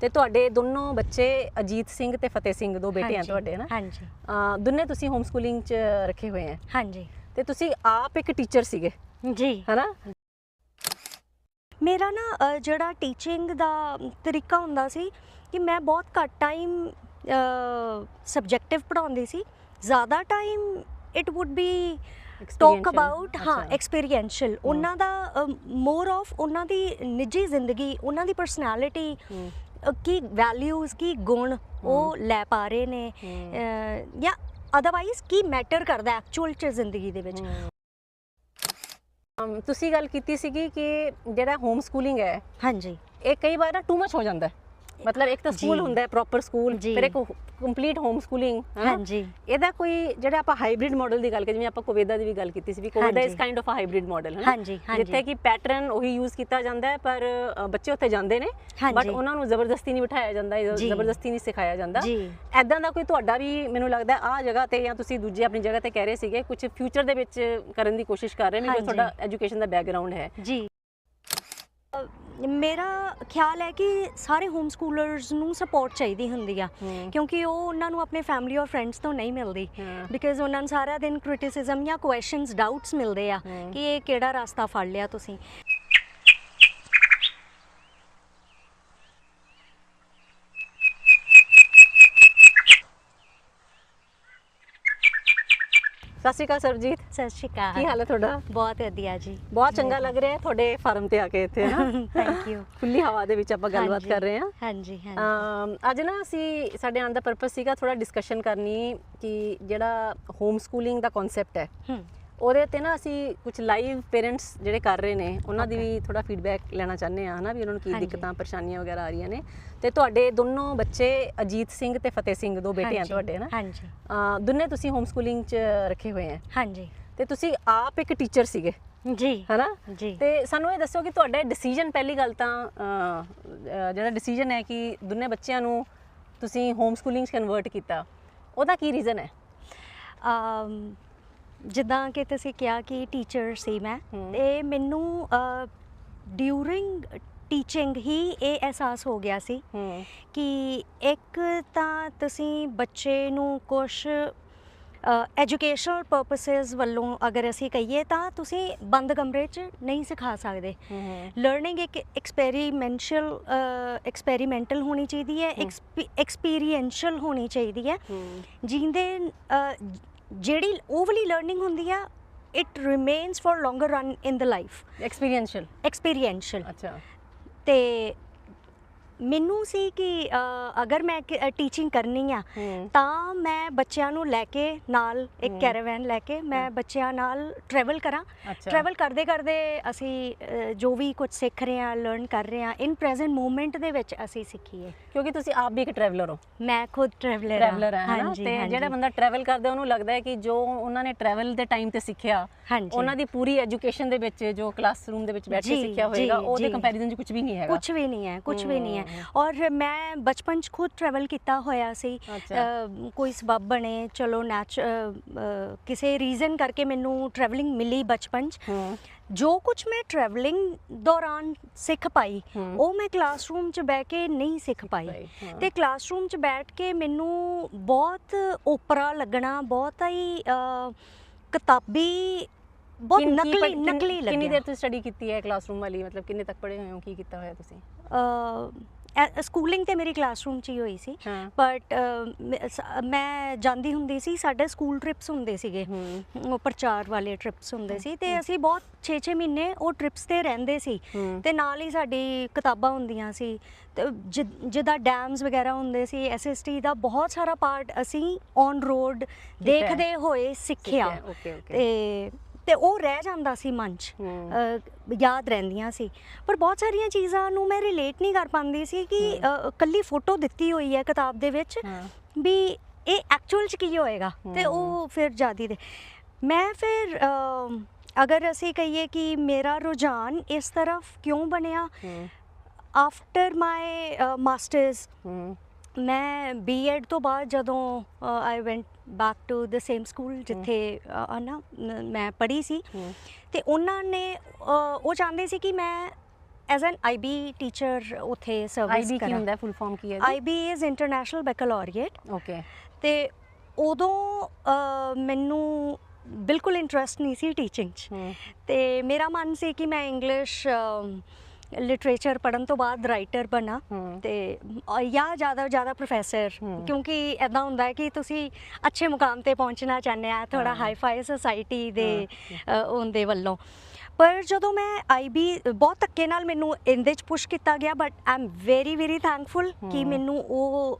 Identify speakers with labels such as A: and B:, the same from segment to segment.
A: ਤੇ ਤੁਹਾਡੇ ਦੋਨੋਂ ਬੱਚੇ ਅਜੀਤ ਸਿੰਘ ਤੇ ਫਤਿਹ ਸਿੰਘ ਦੋ ਬੇਟੇ ਆ
B: ਹਾਂਜੀ,
A: ਤੁਹਾਡੇ ਨਾ
B: ਹਾਂਜੀ।
A: ਅਹ ਦੋਨੇ ਤੁਸੀਂ ਹੋਮ ਸਕੂਲਿੰਗ ਚ ਰੱਖੇ ਹੋਏ ਆ।
B: ਹਾਂਜੀ।
A: ਤੇ ਤੁਸੀਂ ਆਪ ਇੱਕ ਟੀਚਰ ਸੀਗੇ।
B: ਜੀ।
A: ਹਨਾ?
B: ਮੇਰਾ ਨਾ ਅ, ਜਿਹੜਾ ਟੀਚਿੰਗ ਦਾ ਤਰੀਕਾ ਹੁੰਦਾ ਸੀ ਕਿ ਮੈਂ ਬਹੁਤ ਘੱਟ ਟਾਈਮ ਸਬਜੈਕਟਿਵ ਪੜਾਉਂਦੀ ਸੀ। ਜ਼ਿਆਦਾ time it would be talk
A: Experiential,
B: about ਹਾਂ
A: ਅੱਛਾ।
B: ਐਕਸਪੀਰੀਐਂਸ਼ੀਅਲ ਉਹਨਾਂ ਦਾ ਮੋਰ ਆਫ ਉਹਨਾਂ ਦੀ ਨਿੱਜੀ ਜ਼ਿੰਦਗੀ ਉਹਨਾਂ ਦੀ ਪਰਸਨੈਲਿਟੀ ਕੀ ਵੈਲਿਊਜ਼ ਕੀ ਗੁਣ ਉਹ ਲੈ ਪਾ ਰਹੇ ਨੇ ਜਾਂ ਅਦਰਵਾਈਜ਼ ਕੀ ਮੈਟਰ ਕਰਦਾ ਐਕਚੁਅਲ ਚ ਜ਼ਿੰਦਗੀ ਦੇ ਵਿੱਚ?
A: ਤੁਸੀਂ ਗੱਲ ਕੀਤੀ ਸੀਗੀ ਕਿ ਜਿਹੜਾ ਹੋਮ ਸਕੂਲਿੰਗ ਹੈ
B: ਹਾਂਜੀ।
A: ਇਹ ਕਈ ਵਾਰ ਨਾ ਟੂ ਮਚ ਹੋ ਜਾਂਦਾ ਹੈ। ਮਤਲਬ ਇੱਕ ਤਾਂ ਸਕੂਲ। ਹੁੰਦਾ ਹੈ ਪ੍ਰੋਪਰ ਸਕੂਲ। ਫਿਰ ਇੱਕ ਕੰਪਲੀਟ ਹੋਮ ਸਕੂਲਿੰਗ
B: ਹਾਂਜੀ
A: ਇਹਦਾ ਕੋਈ ਜਿਹੜਾ ਆਪਾਂ ਹਾਈਬ੍ਰਿਡ ਮਾਡਲ ਦੀ ਗੱਲ ਕਰੀ ਜਿਵੇਂ ਆਪਾਂ ਕੋਵੇਦਾ ਦੀ ਵੀ ਗੱਲ ਕੀਤੀ ਸੀ ਵੀ ਕੋਵੇਦਾ। ਇਸ ਕਾਈਂਡ ਆਫ ਹਾਈਬ੍ਰਿਡ ਮਾਡਲ ਹੈ
B: ਹਾਂਜੀ ਹਾਂਜੀ
A: ਜਿੱਥੇ ਕਿ ਪੈਟਰਨ ਉਹੀ ਯੂਜ਼ ਕੀਤਾ ਜਾਂਦਾ ਹੈ ਪਰ ਬੱਚੇ ਉੱਥੇ ਜਾਂਦੇ ਨੇ ਬਟ ਉਹਨਾਂ ਨੂੰ ਜ਼ਬਰਦਸਤੀ ਨਹੀਂ ਬਿਠਾਇਆ ਜਾਂਦਾ। ਜ਼ਬਰਦਸਤੀ ਨਹੀਂ ਸਿਖਾਇਆ ਜਾਂਦਾ ਐਦਾਂ ਦਾ ਕੋਈ ਤੁਹਾਡਾ ਵੀ ਮੈਨੂੰ ਲੱਗਦਾ ਆ ਜਗ੍ਹਾ ਤੇ ਜਾਂ ਤੁਸੀਂ ਦੂਜੀ ਆਪਣੀ ਜਗ੍ਹਾ ਤੇ ਕਹਿ ਰਹੇ ਸੀਗੇ ਕੁਝ ਫਿਊਚਰ ਦੇ ਵਿੱਚ ਕਰਨ ਦੀ ਕੋਸ਼ਿਸ਼ ਕਰ ਰਹੇ ਨੇ ਕਿਉਂਕਿ
B: ਹਾਂਜੀ।
A: ਤੁਹਾਡਾ ਐਜੂਕੇਸ਼ਨ ਦਾ ਬੈਕਗ੍ਰਾਉਂਡ ਹੈ
B: ਜੀ ਮੇਰਾ ਖਿਆਲ ਹੈ ਕਿ ਸਾਰੇ ਹੋਮ ਸਕੂਲਰਸ ਨੂੰ ਸਪੋਰਟ ਚਾਹੀਦੀ ਹੁੰਦੀ ਆ ਕਿਉਂਕਿ ਉਹ ਉਹਨਾਂ ਨੂੰ ਆਪਣੇ ਫੈਮਿਲੀ ਔਰ ਫਰੈਂਡਸ ਤੋਂ ਨਹੀਂ ਮਿਲਦੀ। ਬਿਕਾਜ਼ ਉਹਨਾਂ ਨੂੰ ਸਾਰਾ ਦਿਨ ਕ੍ਰਿਟਿਸਿਜ਼ਮ ਜਾਂ ਕੁਐਸਚਨਸ ਡਾਊਟਸ ਮਿਲਦੇ ਆ। ਕਿ ਇਹ ਕਿਹੜਾ ਰਸਤਾ ਫੜ ਲਿਆ ਤੁਸੀਂ
A: ਸਤਿ ਸ਼੍ਰੀ ਅਕਾਲ ਸਰਜੀਤ
B: ਸਤਿ ਸ਼੍ਰੀ
A: ਕੀ
B: ਅਕਾਲ
A: ਹਾਲ ਹੈ ਤੁਹਾਡਾ?
B: ਬਹੁਤ ਵਧੀਆ ਜੀ।
A: ਬਹੁਤ ਚੰਗਾ ਲੱਗ ਰਿਹਾ ਹੈ ਤੁਹਾਡੇ ਫਾਰਮ ਤੇ ਆ ਕੇ ਇੱਥੇ ਨਾ?
B: ਥੈਂਕ ਯੂ
A: ਖੁੱਲੀ ਹਵਾ ਦੇ ਵਿੱਚ ਆਪਾਂ ਗੱਲਬਾਤ। ਕਰ ਰਹੇ ਹਾਂ।
B: ਹਾਂਜੀ ਹਾਂਜੀ।
A: ਅੱਜ ਨਾ ਅਸੀਂ ਸਾਡੇ ਆਉਣ ਦਾ ਪਰਪਸ ਸੀਗਾ ਥੋੜਾ ਡਿਸਕਸ਼ਨ ਕਰਨੀ ਕਿ ਜਿਹੜਾ ਹੋਮ ਸਕੂਲਿੰਗ ਦਾ ਕਨਸੈਪਟ ਹੈ। ਉਹਦੇ ਤੇ ਨਾ ਅਸੀਂ ਕੁਝ ਲਾਈਵ ਪੇਰੈਂਟਸ ਜਿਹੜੇ ਕਰ ਰਹੇ ਨੇ ਉਹਨਾਂ ਦੀ. ਵੀ ਥੋੜਾ ਫੀਡਬੈਕ ਲੈਣਾ ਚਾਹੁੰਦੇ ਆ ਹਨਾ ਵੀ ਉਹਨਾਂ ਨੂੰ ਕੀ। ਦਿੱਕਤਾਂ ਪਰੇਸ਼ਾਨੀਆਂ ਵਗੈਰਾ ਆ ਰਹੀਆਂ ਨੇ। ਤੇ ਤੁਹਾਡੇ ਦੋਨੋਂ ਬੱਚੇ ਅਜੀਤ ਸਿੰਘ ਤੇ ਫਤਿਹ ਸਿੰਘ ਦੋ ਬੇਟੇ ਆ ਤੁਹਾਡੇ ਨਾ
B: ਹਾਂਜੀ।
A: ਦੋਨੇ ਤੁਸੀਂ ਹੋਮ ਸਕੂਲਿੰਗ ਚ ਰੱਖੇ ਹੋਏ ਆ।
B: ਹਾਂਜੀ।
A: ਤੇ ਤੁਸੀਂ ਆਪ ਇੱਕ ਟੀਚਰ ਸੀਗੇ
B: ਜੀ।
A: ਹਨਾ?
B: ਜੀ।
A: ਤੇ ਸਾਨੂੰ ਇਹ ਦੱਸੋ ਕਿ ਤੁਹਾਡਾ ਡਿਸੀਜਨ ਪਹਿਲੀ ਗੱਲ ਤਾਂ ਜਿਹੜਾ ਡਿਸੀਜਨ ਹੈ ਕਿ ਦੋਨੇ ਬੱਚਿਆਂ ਨੂੰ ਤੁਸੀਂ ਹੋਮ ਸਕੂਲਿੰਗ 'ਚ ਕਨਵਰਟ ਕੀਤਾ ਉਹਦਾ ਕੀ ਰੀਜ਼ਨ ਹੈ?
B: ਅਮ, ਜਿੱਦਾਂ ਕਿ ਤੁਸੀਂ ਕਿਹਾ ਕਿ ਟੀਚਰ ਸੀ ਮੈਂ। ਤੇ ਮੈਨੂੰ ਡਿਊਰਿੰਗ ਟੀਚਿੰਗ ਹੀ ਇਹ ਅਹਿਸਾਸ ਹੋ ਗਿਆ ਸੀ ਕਿ ਇੱਕ ਤਾਂ ਤੁਸੀਂ ਬੱਚੇ ਨੂੰ ਕੁਝ ਐਜੂਕੇਸ਼ਨਲ ਪਰਪਸਸ ਵੱਲੋਂ ਅਗਰ ਅਸੀਂ ਕਹੀਏ ਤਾਂ ਤੁਸੀਂ ਬੰਦ ਕਮਰੇ 'ਚ ਨਹੀਂ ਸਿਖਾ ਸਕਦੇ। ਲਰਨਿੰਗ ਇੱਕ ਐਕਸਪੈਰੀਮੈਂਸ਼ੀਅਲ ਐਕਸਪੈਰੀਮੈਂਟਲ ਹੋਣੀ ਚਾਹੀਦੀ ਹੈ ਐਕਸਪੀਰੀਐਂਸ਼ੀਅਲ ਹੋਣੀ ਚਾਹੀਦੀ ਹੈ। ਜਿੰਦੇ ਜਿਹੜੀ ਉਹ ਵਾਲੀ ਲਰਨਿੰਗ ਹੁੰਦੀ ਆ it remains for longer run in the life
A: experiential
B: experiential
A: ਅੱਛਾ।
B: ਤੇ ਮੈਨੂੰ ਸੀ ਕਿ ਅਗਰ ਮੈਂ ਟੀਚਿੰਗ ਕਰਨੀ ਆ
A: ਹੂੰ।
B: ਤਾਂ ਮੈਂ ਬੱਚਿਆਂ ਨੂੰ ਲੈ ਕੇ ਨਾਲ ਇੱਕ। ਕੈਰਾਵੈਨ ਲੈ ਕੇ ਮੈਂ ਬੱਚਿਆਂ ਨਾਲ ਟਰੈਵਲ ਕਰਾਂ। ਟਰੈਵਲ ਕਰਦੇ ਕਰਦੇ ਅਸੀਂ ਜੋ ਵੀ ਕੁਝ ਸਿੱਖ ਰਹੇ ਹਾਂ ਲਰਨ ਕਰ ਰਹੇ ਹਾਂ ਇਨ ਪ੍ਰੈਜ਼ੈਂਟ ਮੂਮੈਂਟ ਦੇ ਵਿੱਚ ਅਸੀਂ ਸਿੱਖੀਏ।
A: ਕਿਉਂਕਿ ਤੁਸੀਂ ਆਪ ਵੀ ਇੱਕ ਟਰੈਵਲਰ ਹੋ।
B: ਮੈਂ ਖੁਦ ਟਰੈਵਲਰ
A: ਟਰੈਵਲਰ ਹੈ ਤੇ ਜਿਹੜਾ ਬੰਦਾ ਟਰੈਵਲ ਕਰਦਾ ਉਹਨੂੰ ਲੱਗਦਾ ਹੈ ਕਿ ਜੋ ਉਹਨਾਂ ਨੇ ਟਰੈਵਲ ਦੇ ਟਾਈਮ ਤੇ ਸਿੱਖਿਆ ਉਹਨਾਂ ਦੀ ਪੂਰੀ ਐਜੂਕੇਸ਼ਨ ਦੇ ਵਿੱਚ ਜੋ ਕਲਾਸਰੂਮ ਦੇ ਵਿੱਚ ਬੈਠ ਕੇ ਸਿੱਖਿਆ ਹੋਏਗਾ ਉਹਦੇ। ਕੰਪੈਰੀਜ਼ਨ 'ਚ ਕੁਝ ਵੀ ਨਹੀਂ ਹੈਗਾ।
B: ਕੁਝ ਵੀ ਨਹੀਂ ਹੈ ਕੁਝ ਵੀ ਨਹੀਂ ਹੈ। ਔਰ ਮੈਂ ਬਚਪਨ ਚ ਖੁਦ ਟਰੈਵਲ ਕੀਤਾ ਹੋਇਆ ਸੀ। ਕੋਈ ਸਬਬ ਬਣੇ ਚਲੋ ਨੈਚ ਕਿਸੇ ਰੀਜ਼ਨ ਕਰਕੇ ਮੈਨੂੰ ਟਰੈਵਲਿੰਗ ਮਿਲੀ ਬਚਪਨ ਚ। ਜੋ ਕੁਝ ਮੈਂ ਟਰੈਵਲਿੰਗ ਦੌਰਾਨ ਸਿੱਖ ਪਾਈ। ਉਹ ਮੈਂ ਕਲਾਸਰੂਮ ਚ ਬਹਿ ਕੇ ਨਹੀਂ ਸਿੱਖ ਪਾਈ। ਤੇ ਕਲਾਸਰੂਮ ਚ ਬੈਠ ਕੇ ਮੈਨੂੰ ਬਹੁਤ ਓਪਰਾ ਲੱਗਣਾ ਬਹੁਤ ਹੀ ਕਿਤਾਬੀ ਬਹੁਤ ਨਕਲੀ ਨਕਲੀ ਲੱਗਿਆ।
A: ਕਿੰਨੀ ਦੇਰ ਤੁਸੀਂ ਸਟੱਡੀ ਕੀਤੀ ਹੈ ਕਲਾਸਰੂਮ ਵਾਲੀ? ਮਤਲਬ ਕਿੰਨੇ ਤੱਕ ਪੜ੍ਹੇ ਹੋਏ ਹੋ? ਕੀ ਕੀਤਾ ਹੋਇਆ ਤੁਸੀਂ?
B: ਸਕੂਲਿੰਗ ਤੇ ਮੇਰੀ ਕਲਾਸਰੂਮ ਚ ਹੀ ਹੋਈ ਸੀ।
A: ਹਾਂ।
B: ਬਟ ਮੈਂ ਜਾਂਦੀ ਹੁੰਦੀ ਸੀ ਸਾਡੇ ਸਕੂਲ ਟ੍ਰਿਪਸ ਹੁੰਦੇ ਸੀਗੇ। ਉਹ ਪ੍ਰਚਾਰ ਵਾਲੇ ਟ੍ਰਿਪਸ ਹੁੰਦੇ ਸੀ। ਤੇ ਅਸੀਂ ਬਹੁਤ 6-6 ਮਹੀਨੇ ਉਹ ਟ੍ਰਿਪਸ ਤੇ ਰਹਿੰਦੇ ਸੀ।
A: ਹੂੰ।
B: ਤੇ ਨਾਲ ਹੀ ਸਾਡੀ ਕਿਤਾਬਾਂ ਹੁੰਦੀਆਂ ਸੀ। ਤੇ ਜਿ- ਜਿੱਦਾਂ ਡੈਮਸ ਵਗੈਰਾ ਹੁੰਦੇ ਸੀ ਐਸਐਸਟੀ ਦਾ ਬਹੁਤ ਸਾਰਾ ਪਾਰਟ ਅਸੀਂ ਔਨ ਰੋਡ ਦੇਖਦੇ ਹੋਏ ਸਿੱਖਿਆ
A: ਓਕੇ ਓਕੇ।
B: ਤੇ ਤੇ ਉਹ ਰਹਿ ਜਾਂਦਾ ਸੀ ਮਨ 'ਚ ਯਾਦ ਰਹਿੰਦੀਆਂ ਸੀ। ਪਰ ਬਹੁਤ ਸਾਰੀਆਂ ਚੀਜ਼ਾਂ ਨੂੰ ਮੈਂ ਰਿਲੇਟ ਨਹੀਂ ਕਰ ਪਾਉਂਦੀ ਸੀ ਕਿ ਕੱਲੀ ਫੋਟੋ ਦਿੱਤੀ ਹੋਈ ਹੈ ਕਿਤਾਬ ਦੇ ਵਿੱਚ ਵੀ ਇਹ ਐਕਚੁਅਲ 'ਚ ਕੀ ਹੋਏਗਾ ਤੇ। ਉਹ ਫਿਰ ਜਾਦੀ ਦੇ। ਮੈਂ ਫਿਰ ਅਗਰ ਅਸੀਂ ਕਹੀਏ ਕਿ ਮੇਰਾ ਰੁਝਾਨ ਇਸ ਤਰਫ ਕਿਉਂ ਬਣਿਆ? ਆਫਟਰ ਮਾਈ ਮਾਸਟਰਸ ਮੈਂ ਬੀਐਡ ਤੋਂ ਬਾਅਦ ਜਦੋਂ I went back to the same school ਜਿੱਥੇ ਨਾ ਮੈਂ ਪੜ੍ਹੀ ਸੀ। ਤੇ ਉਹਨਾਂ ਨੇ ਉਹ ਚਾਹੁੰਦੇ ਸੀ ਕਿ ਮੈਂ ਐਜ਼ ਐਨ ਆਈਬੀ ਟੀਚਰ ਉਥੇ ਸਰਵਿਸ
A: ਆਈਬੀ ਕੀ
B: ਕਰਾਂ।
A: ਹੁੰਦਾ? ਫੁੱਲ ਫਾਰਮ ਕੀ ਹੈ
B: IB is international baccalaureate
A: okay
B: ਤੇ ਉਦੋਂ ਮੈਨੂੰ ਬਿਲਕੁਲ ਇੰਟਰਸਟ ਨਹੀਂ ਸੀ ਟੀਚਿੰਗ 'ਚ। ਤੇ ਮੇਰਾ ਮਨ ਸੀ ਕਿ ਮੈਂ ਇੰਗਲਿਸ਼ ਲਿਟਰੇਚਰ ਪੜਨ ਤੋਂ ਬਾਅਦ ਰਾਈਟਰ ਬਣਾ ਤੇ ਜਾਂ ਜ਼ਿਆਦਾ ਜ਼ਿਆਦਾ ਪ੍ਰੋਫੈਸਰ। ਕਿਉਂਕਿ ਐਦਾਂ ਹੁੰਦਾ ਹੈ ਕਿ ਤੁਸੀਂ ਅੱਛੇ ਮੁਕਾਮ ਤੇ ਪਹੁੰਚਣਾ ਚਾਹੁੰਦੇ ਆ ਥੋੜਾ। ਹਾਈ-ਫਾਈ ਸੁਸਾਇਟੀ ਦੇ ਉਹਦੇ ਵੱਲੋਂ। ਪਰ ਜਦੋਂ ਮੈਂ ਆਈਬੀ ਬਹੁਤ ਧੱਕੇ ਨਾਲ ਮੈਨੂੰ ਇਹਦੇ ਚ ਪੁਸ਼ ਕੀਤਾ ਗਿਆ but I am very very thankful ਕਿ। ਮੈਨੂੰ ਉਹ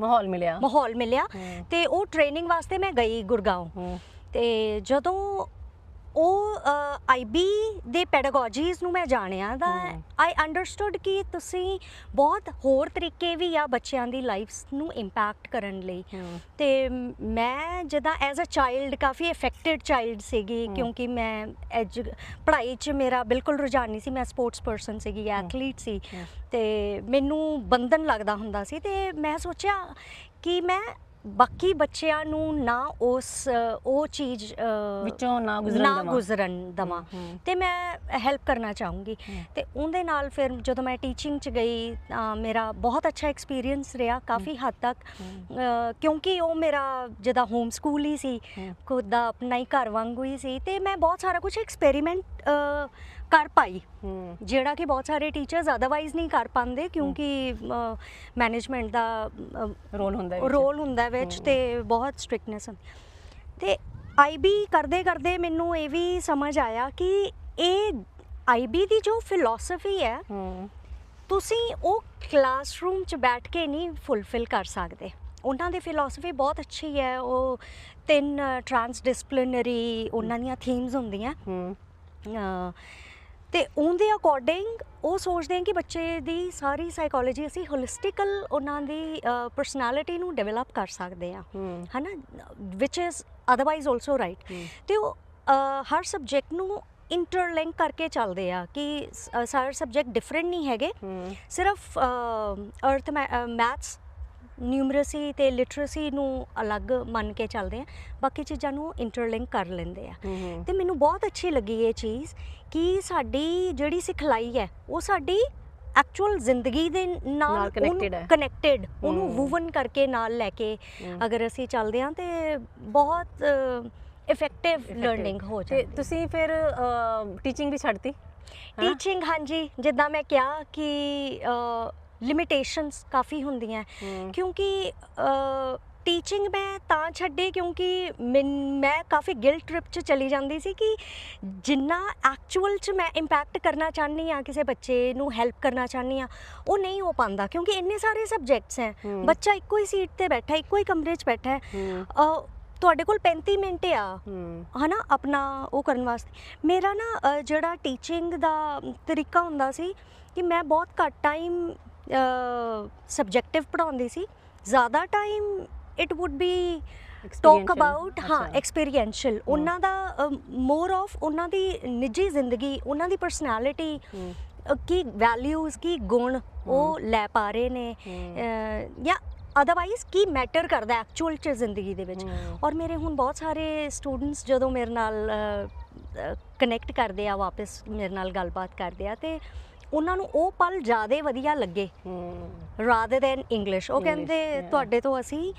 A: ਮਾਹੌਲ ਮਿਲਿਆ।
B: ਮਾਹੌਲ ਮਿਲਿਆ ਤੇ ਉਹ ਟ੍ਰੇਨਿੰਗ ਵਾਸਤੇ ਮੈਂ ਗਈ ਗੁਰਗਾਉਂ ਤੇ ਜਦੋਂ ਉਹ ਆਈਬੀ ਦੇ ਪੈਡਾਗੋਜੀਜ਼ ਨੂੰ ਮੈਂ ਜਾਣਿਆ ਦਾ। ਆਈ ਅੰਡਰਸਟੂਡ ਕਿ ਤੁਸੀਂ ਬਹੁਤ ਹੋਰ ਤਰੀਕੇ ਵੀ ਆ ਬੱਚਿਆਂ ਦੀ ਲਾਈਫਸ ਨੂੰ ਇੰਪੈਕਟ ਕਰਨ ਲਈ ਤੇ ਮ- ਜਦੋਂ ਐਜ਼ ਅ ਚਾਈਲਡ ਕਾਫੀ ਅਫੈਕਟਡ ਚਾਈਲਡ ਸੀਗੀ। ਕਿਉਂਕਿ ਮੈਂ ਐਜੂ ਪੜ੍ਹਾਈ 'ਚ ਮੇਰਾ ਬਿਲਕੁਲ ਰੁਝਾਨ ਨਹੀਂ ਸੀ ਮੈਂ ਸਪੋਰਟਸ ਪਰਸਨ ਸੀਗੀ ਐਥਲੀਟ ਸੀ। ਤੇ ਮੈਨੂੰ ਬੰਧਨ ਲੱਗਦਾ ਹੁੰਦਾ ਸੀ ਤੇ ਮੈਂ ਸੋਚਿਆ ਕਿ ਮੈਂ ਬਾਕੀ ਬੱਚਿਆਂ ਨੂੰ ਨਾ ਉਸ ਉਹ ਚੀਜ਼
A: ਵਿੱਚੋਂ ਨਾ ਗੁਜ਼ਰਨ
B: ਨਾ
A: ਦੇਵਾਂ।
B: ਗੁਜ਼ਰਨ ਦਵਾਂ। ਤੇ ਮੈਂ ਹੈਲਪ ਕਰਨਾ ਚਾਹੂੰਗੀ। ਤੇ ਉਹਦੇ ਨਾਲ ਫਿਰ ਜਦੋਂ ਮੈਂ ਟੀਚਿੰਗ 'ਚ ਗਈ ਤਾਂ ਮੇਰਾ ਬਹੁਤ ਅੱਛਾ ਐਕਸਪੀਰੀਅੰਸ ਰਿਹਾ ਕਾਫੀ ਹੱਦ ਤੱਕ। ਕਿਉਂਕਿ ਉਹ ਮੇਰਾ ਜਿਹਦਾ ਹੋਮ ਸਕੂਲ ਹੀ ਸੀ ਖੁਦ ਦਾ ਆਪਣਾ ਹੀ ਘਰ ਵਾਂਗੂ ਹੀ ਸੀ। ਤੇ ਮੈਂ ਬਹੁਤ ਸਾਰਾ ਕੁਝ ਐਕਸਪੈਰੀਮੈਂਟ ਕਰ ਪਾਈ।
A: ਹੂੰ।
B: ਜਿਹੜਾ ਕਿ ਬਹੁਤ ਸਾਰੇ ਟੀਚਰਸ ਅਦਰਵਾਈਜ਼ ਨਹੀਂ ਕਰ ਪਾਉਂਦੇ ਕਿਉਂਕਿ ਮੈਨੇਜਮੈਂਟ ਦਾ
A: ਰੋਲ ਹੁੰਦਾ ਵਿੱਚ।
B: ਰੋਲ ਹੁੰਦਾ ਵਿੱਚ। ਤੇ ਬਹੁਤ ਸਟ੍ਰਿਕਟਨੈਸ ਹੁੰਦੀ ਤੇ ਆਈਬੀ ਕਰਦੇ ਕਰਦੇ ਮੈਨੂੰ ਇਹ ਵੀ ਸਮਝ ਆਇਆ ਕਿ ਇਹ ਆਈਬੀ ਦੀ ਜੋ ਫਿਲਾਸਫੀ ਹੈ
A: ਹੂੰ।
B: ਤੁਸੀਂ ਉਹ ਕਲਾਸਰੂਮ 'ਚ ਬੈਠ ਕੇ ਨਹੀਂ ਫੁੱਲਫਿਲ ਕਰ ਸਕਦੇ। ਉਹਨਾਂ ਦੀ ਫਿਲਾਸਫੀ ਬਹੁਤ ਅੱਛੀ ਹੈ ਉਹ ਤਿੰਨ ਟਰਾਂਸ ਡਿਸਪਲਿਨਰੀ ਉਹਨਾਂ ਦੀਆਂ ਥੀਮਸ ਹੁੰਦੀਆਂ।
A: ਹੂੰ।
B: ਤੇ ਉਹਦੇ ਅਕੋਰਡਿੰਗ ਉਹ ਸੋਚਦੇ ਆ ਕਿ ਬੱਚੇ ਦੀ ਸਾਰੀ ਸਾਈਕੋਲੋਜੀ ਅਸੀਂ ਹੋਲਿਸਟਿਕਲ ਉਹਨਾਂ ਦੀ ਪਰਸਨੈਲਿਟੀ ਨੂੰ ਡਿਵੈਲਪ ਕਰ ਸਕਦੇ ਆ। ਹਨਾ? ਵਿਚ ਇਜ਼ ਅਦਰਵਾਈਜ਼ ਆਲਸੋ ਰਾਈਟ। ਤੇ ਉਹ ਹਰ ਸਬਜੈਕਟ ਨੂੰ ਇੰਟਰਲਿੰਕ ਕਰਕੇ ਚੱਲਦੇ ਆ ਕਿ ਸਾਰੇ ਸਬਜੈਕਟ ਡਿਫਰੈਂਟ ਨਹੀਂ ਹੈਗੇ। ਸਿਰਫ ਅਰਥ ਮੈਥਸ ਨਿਊਮਰਸੀ ਤੇ ਲਿਟਰੇਸੀ ਨੂੰ ਅਲੱਗ ਮੰਨ ਕੇ ਚੱਲਦੇ ਆ। ਬਾਕੀ ਚੀਜ਼ਾਂ ਨੂੰ ਇੰਟਰਲਿੰਕ ਕਰ ਲੈਂਦੇ ਆ। ਤੇ ਮੈਨੂੰ ਬਹੁਤ ਅੱਛੀ ਲੱਗੀ ਇਹ ਚੀਜ਼ ਕਿ ਸਾਡੀ ਜਿਹੜੀ ਸਿਖਲਾਈ ਹੈ ਉਹ ਸਾਡੀ ਐਕਚੁਅਲ ਜ਼ਿੰਦਗੀ ਦੇ
A: ਨਾਲ connected ਹੈ।
B: ਕਨੈਕਟਡ ਉਹਨੂੰ। ਵੂਵਨ ਕਰਕੇ ਨਾਲ ਲੈ ਕੇ। ਅਗਰ ਅਸੀਂ ਚੱਲਦੇ ਹਾਂ ਤੇ ਬਹੁਤ ਇਫੈਕਟਿਵ। ਲਰਨਿੰਗ ਹੋ
A: ਤੇ
B: ਜਾਂਦੀ
A: ਤੁਸੀਂ ਫਿਰ ਟੀਚਿੰਗ ਵੀ ਛੱਡਤੀ?
B: ਟੀਚਿੰਗ ਹਾਂਜੀ ਜਿੱਦਾਂ ਮੈਂ ਕਿਹਾ ਕਿ ਲਿਮਿਟੇਸ਼ਨਸ ਕਾਫੀ ਹੁੰਦੀਆਂ ਕਿਉਂਕਿ ਟੀਚਿੰਗ ਮੈਂ ਤਾਂ ਛੱਡੀ ਕਿਉਂਕਿ ਮੈਂ ਕਾਫੀ ਗਿਲਟ ਟ੍ਰਿਪ 'ਚ ਚਲੀ ਜਾਂਦੀ ਸੀ ਕਿ ਜਿੰਨਾ ਐਕਚੁਅਲ 'ਚ ਮੈਂ ਇੰਪੈਕਟ ਕਰਨਾ ਚਾਹਨੀ ਆ ਕਿਸੇ ਬੱਚੇ ਨੂੰ ਹੈਲਪ ਕਰਨਾ ਚਾਹਨੀ ਆ ਉਹ ਨਹੀਂ ਹੋ ਪਾਉਂਦਾ ਕਿਉਂਕਿ ਇੰਨੇ ਸਾਰੇ ਸਬਜੈਕਟਸ ਹੈ। ਬੱਚਾ ਇੱਕੋ ਹੀ ਸੀਟ ਤੇ ਬੈਠਾ ਇੱਕੋ ਹੀ ਕਮਰੇ 'ਚ ਬੈਠਾ ਹੈ। ਤੁਹਾਡੇ ਕੋਲ 35 ਮਿੰਟ ਆ। ਹਨਾ ਆਪਣਾ ਉਹ ਕਰਨ ਵਾਸਤੇ। ਮੇਰਾ ਨਾ ਜਿਹੜਾ ਟੀਚਿੰਗ ਦਾ ਤਰੀਕਾ ਹੁੰਦਾ ਸੀ ਕਿ ਮੈਂ ਬਹੁਤ ਘੱਟ ਟਾਈਮ ਸਬਜੈਕਟਿਵ ਪੜਾਉਂਦੀ ਸੀ। ਜ਼ਿਆਦਾ time it would be talk about ਹਾਂ। ਐਕਸਪੀਰੀਐਂਸ਼ੀਅਲ ਉਹਨਾਂ ਦਾ ਮੋਰ ਆਫ ਉਹਨਾਂ ਦੀ ਨਿੱਜੀ ਜ਼ਿੰਦਗੀ ਉਹਨਾਂ ਦੀ ਪਰਸਨੈਲਿਟੀ ਕੀ ਵੈਲਿਊਜ਼ ਕੀ ਗੁਣ ਉਹ ਲੈ ਪਾ ਰਹੇ ਨੇ ਜਾਂ ਅਦਰਵਾਈਜ਼ ਕੀ ਮੈਟਰ ਕਰਦਾ ਐਕਚੁਅਲ ਚ ਜ਼ਿੰਦਗੀ ਦੇ ਵਿੱਚ। ਔਰ ਮੇਰੇ ਹੁਣ ਬਹੁਤ ਸਾਰੇ ਸਟੂਡੈਂਟਸ ਜਦੋਂ ਮੇਰੇ ਨਾਲ ਕਨੈਕਟ ਕਰਦੇ ਆ ਵਾਪਸ ਮੇਰੇ ਨਾਲ ਗੱਲਬਾਤ ਕਰਦੇ ਆ ਤੇ ਉਹਨਾਂ ਨੂੰ ਉਹ ਪਲ ਜ਼ਿਆਦਾ ਵਧੀਆ ਲੱਗੇ।
A: ਹੂੰ।
B: ਰਾਦਰ ਦੈਨ ਇੰਗਲਿਸ਼ ਉਹ ਕਹਿੰਦੇ. ਤੁਹਾਡੇ ਤੋਂ ਅਸੀਂ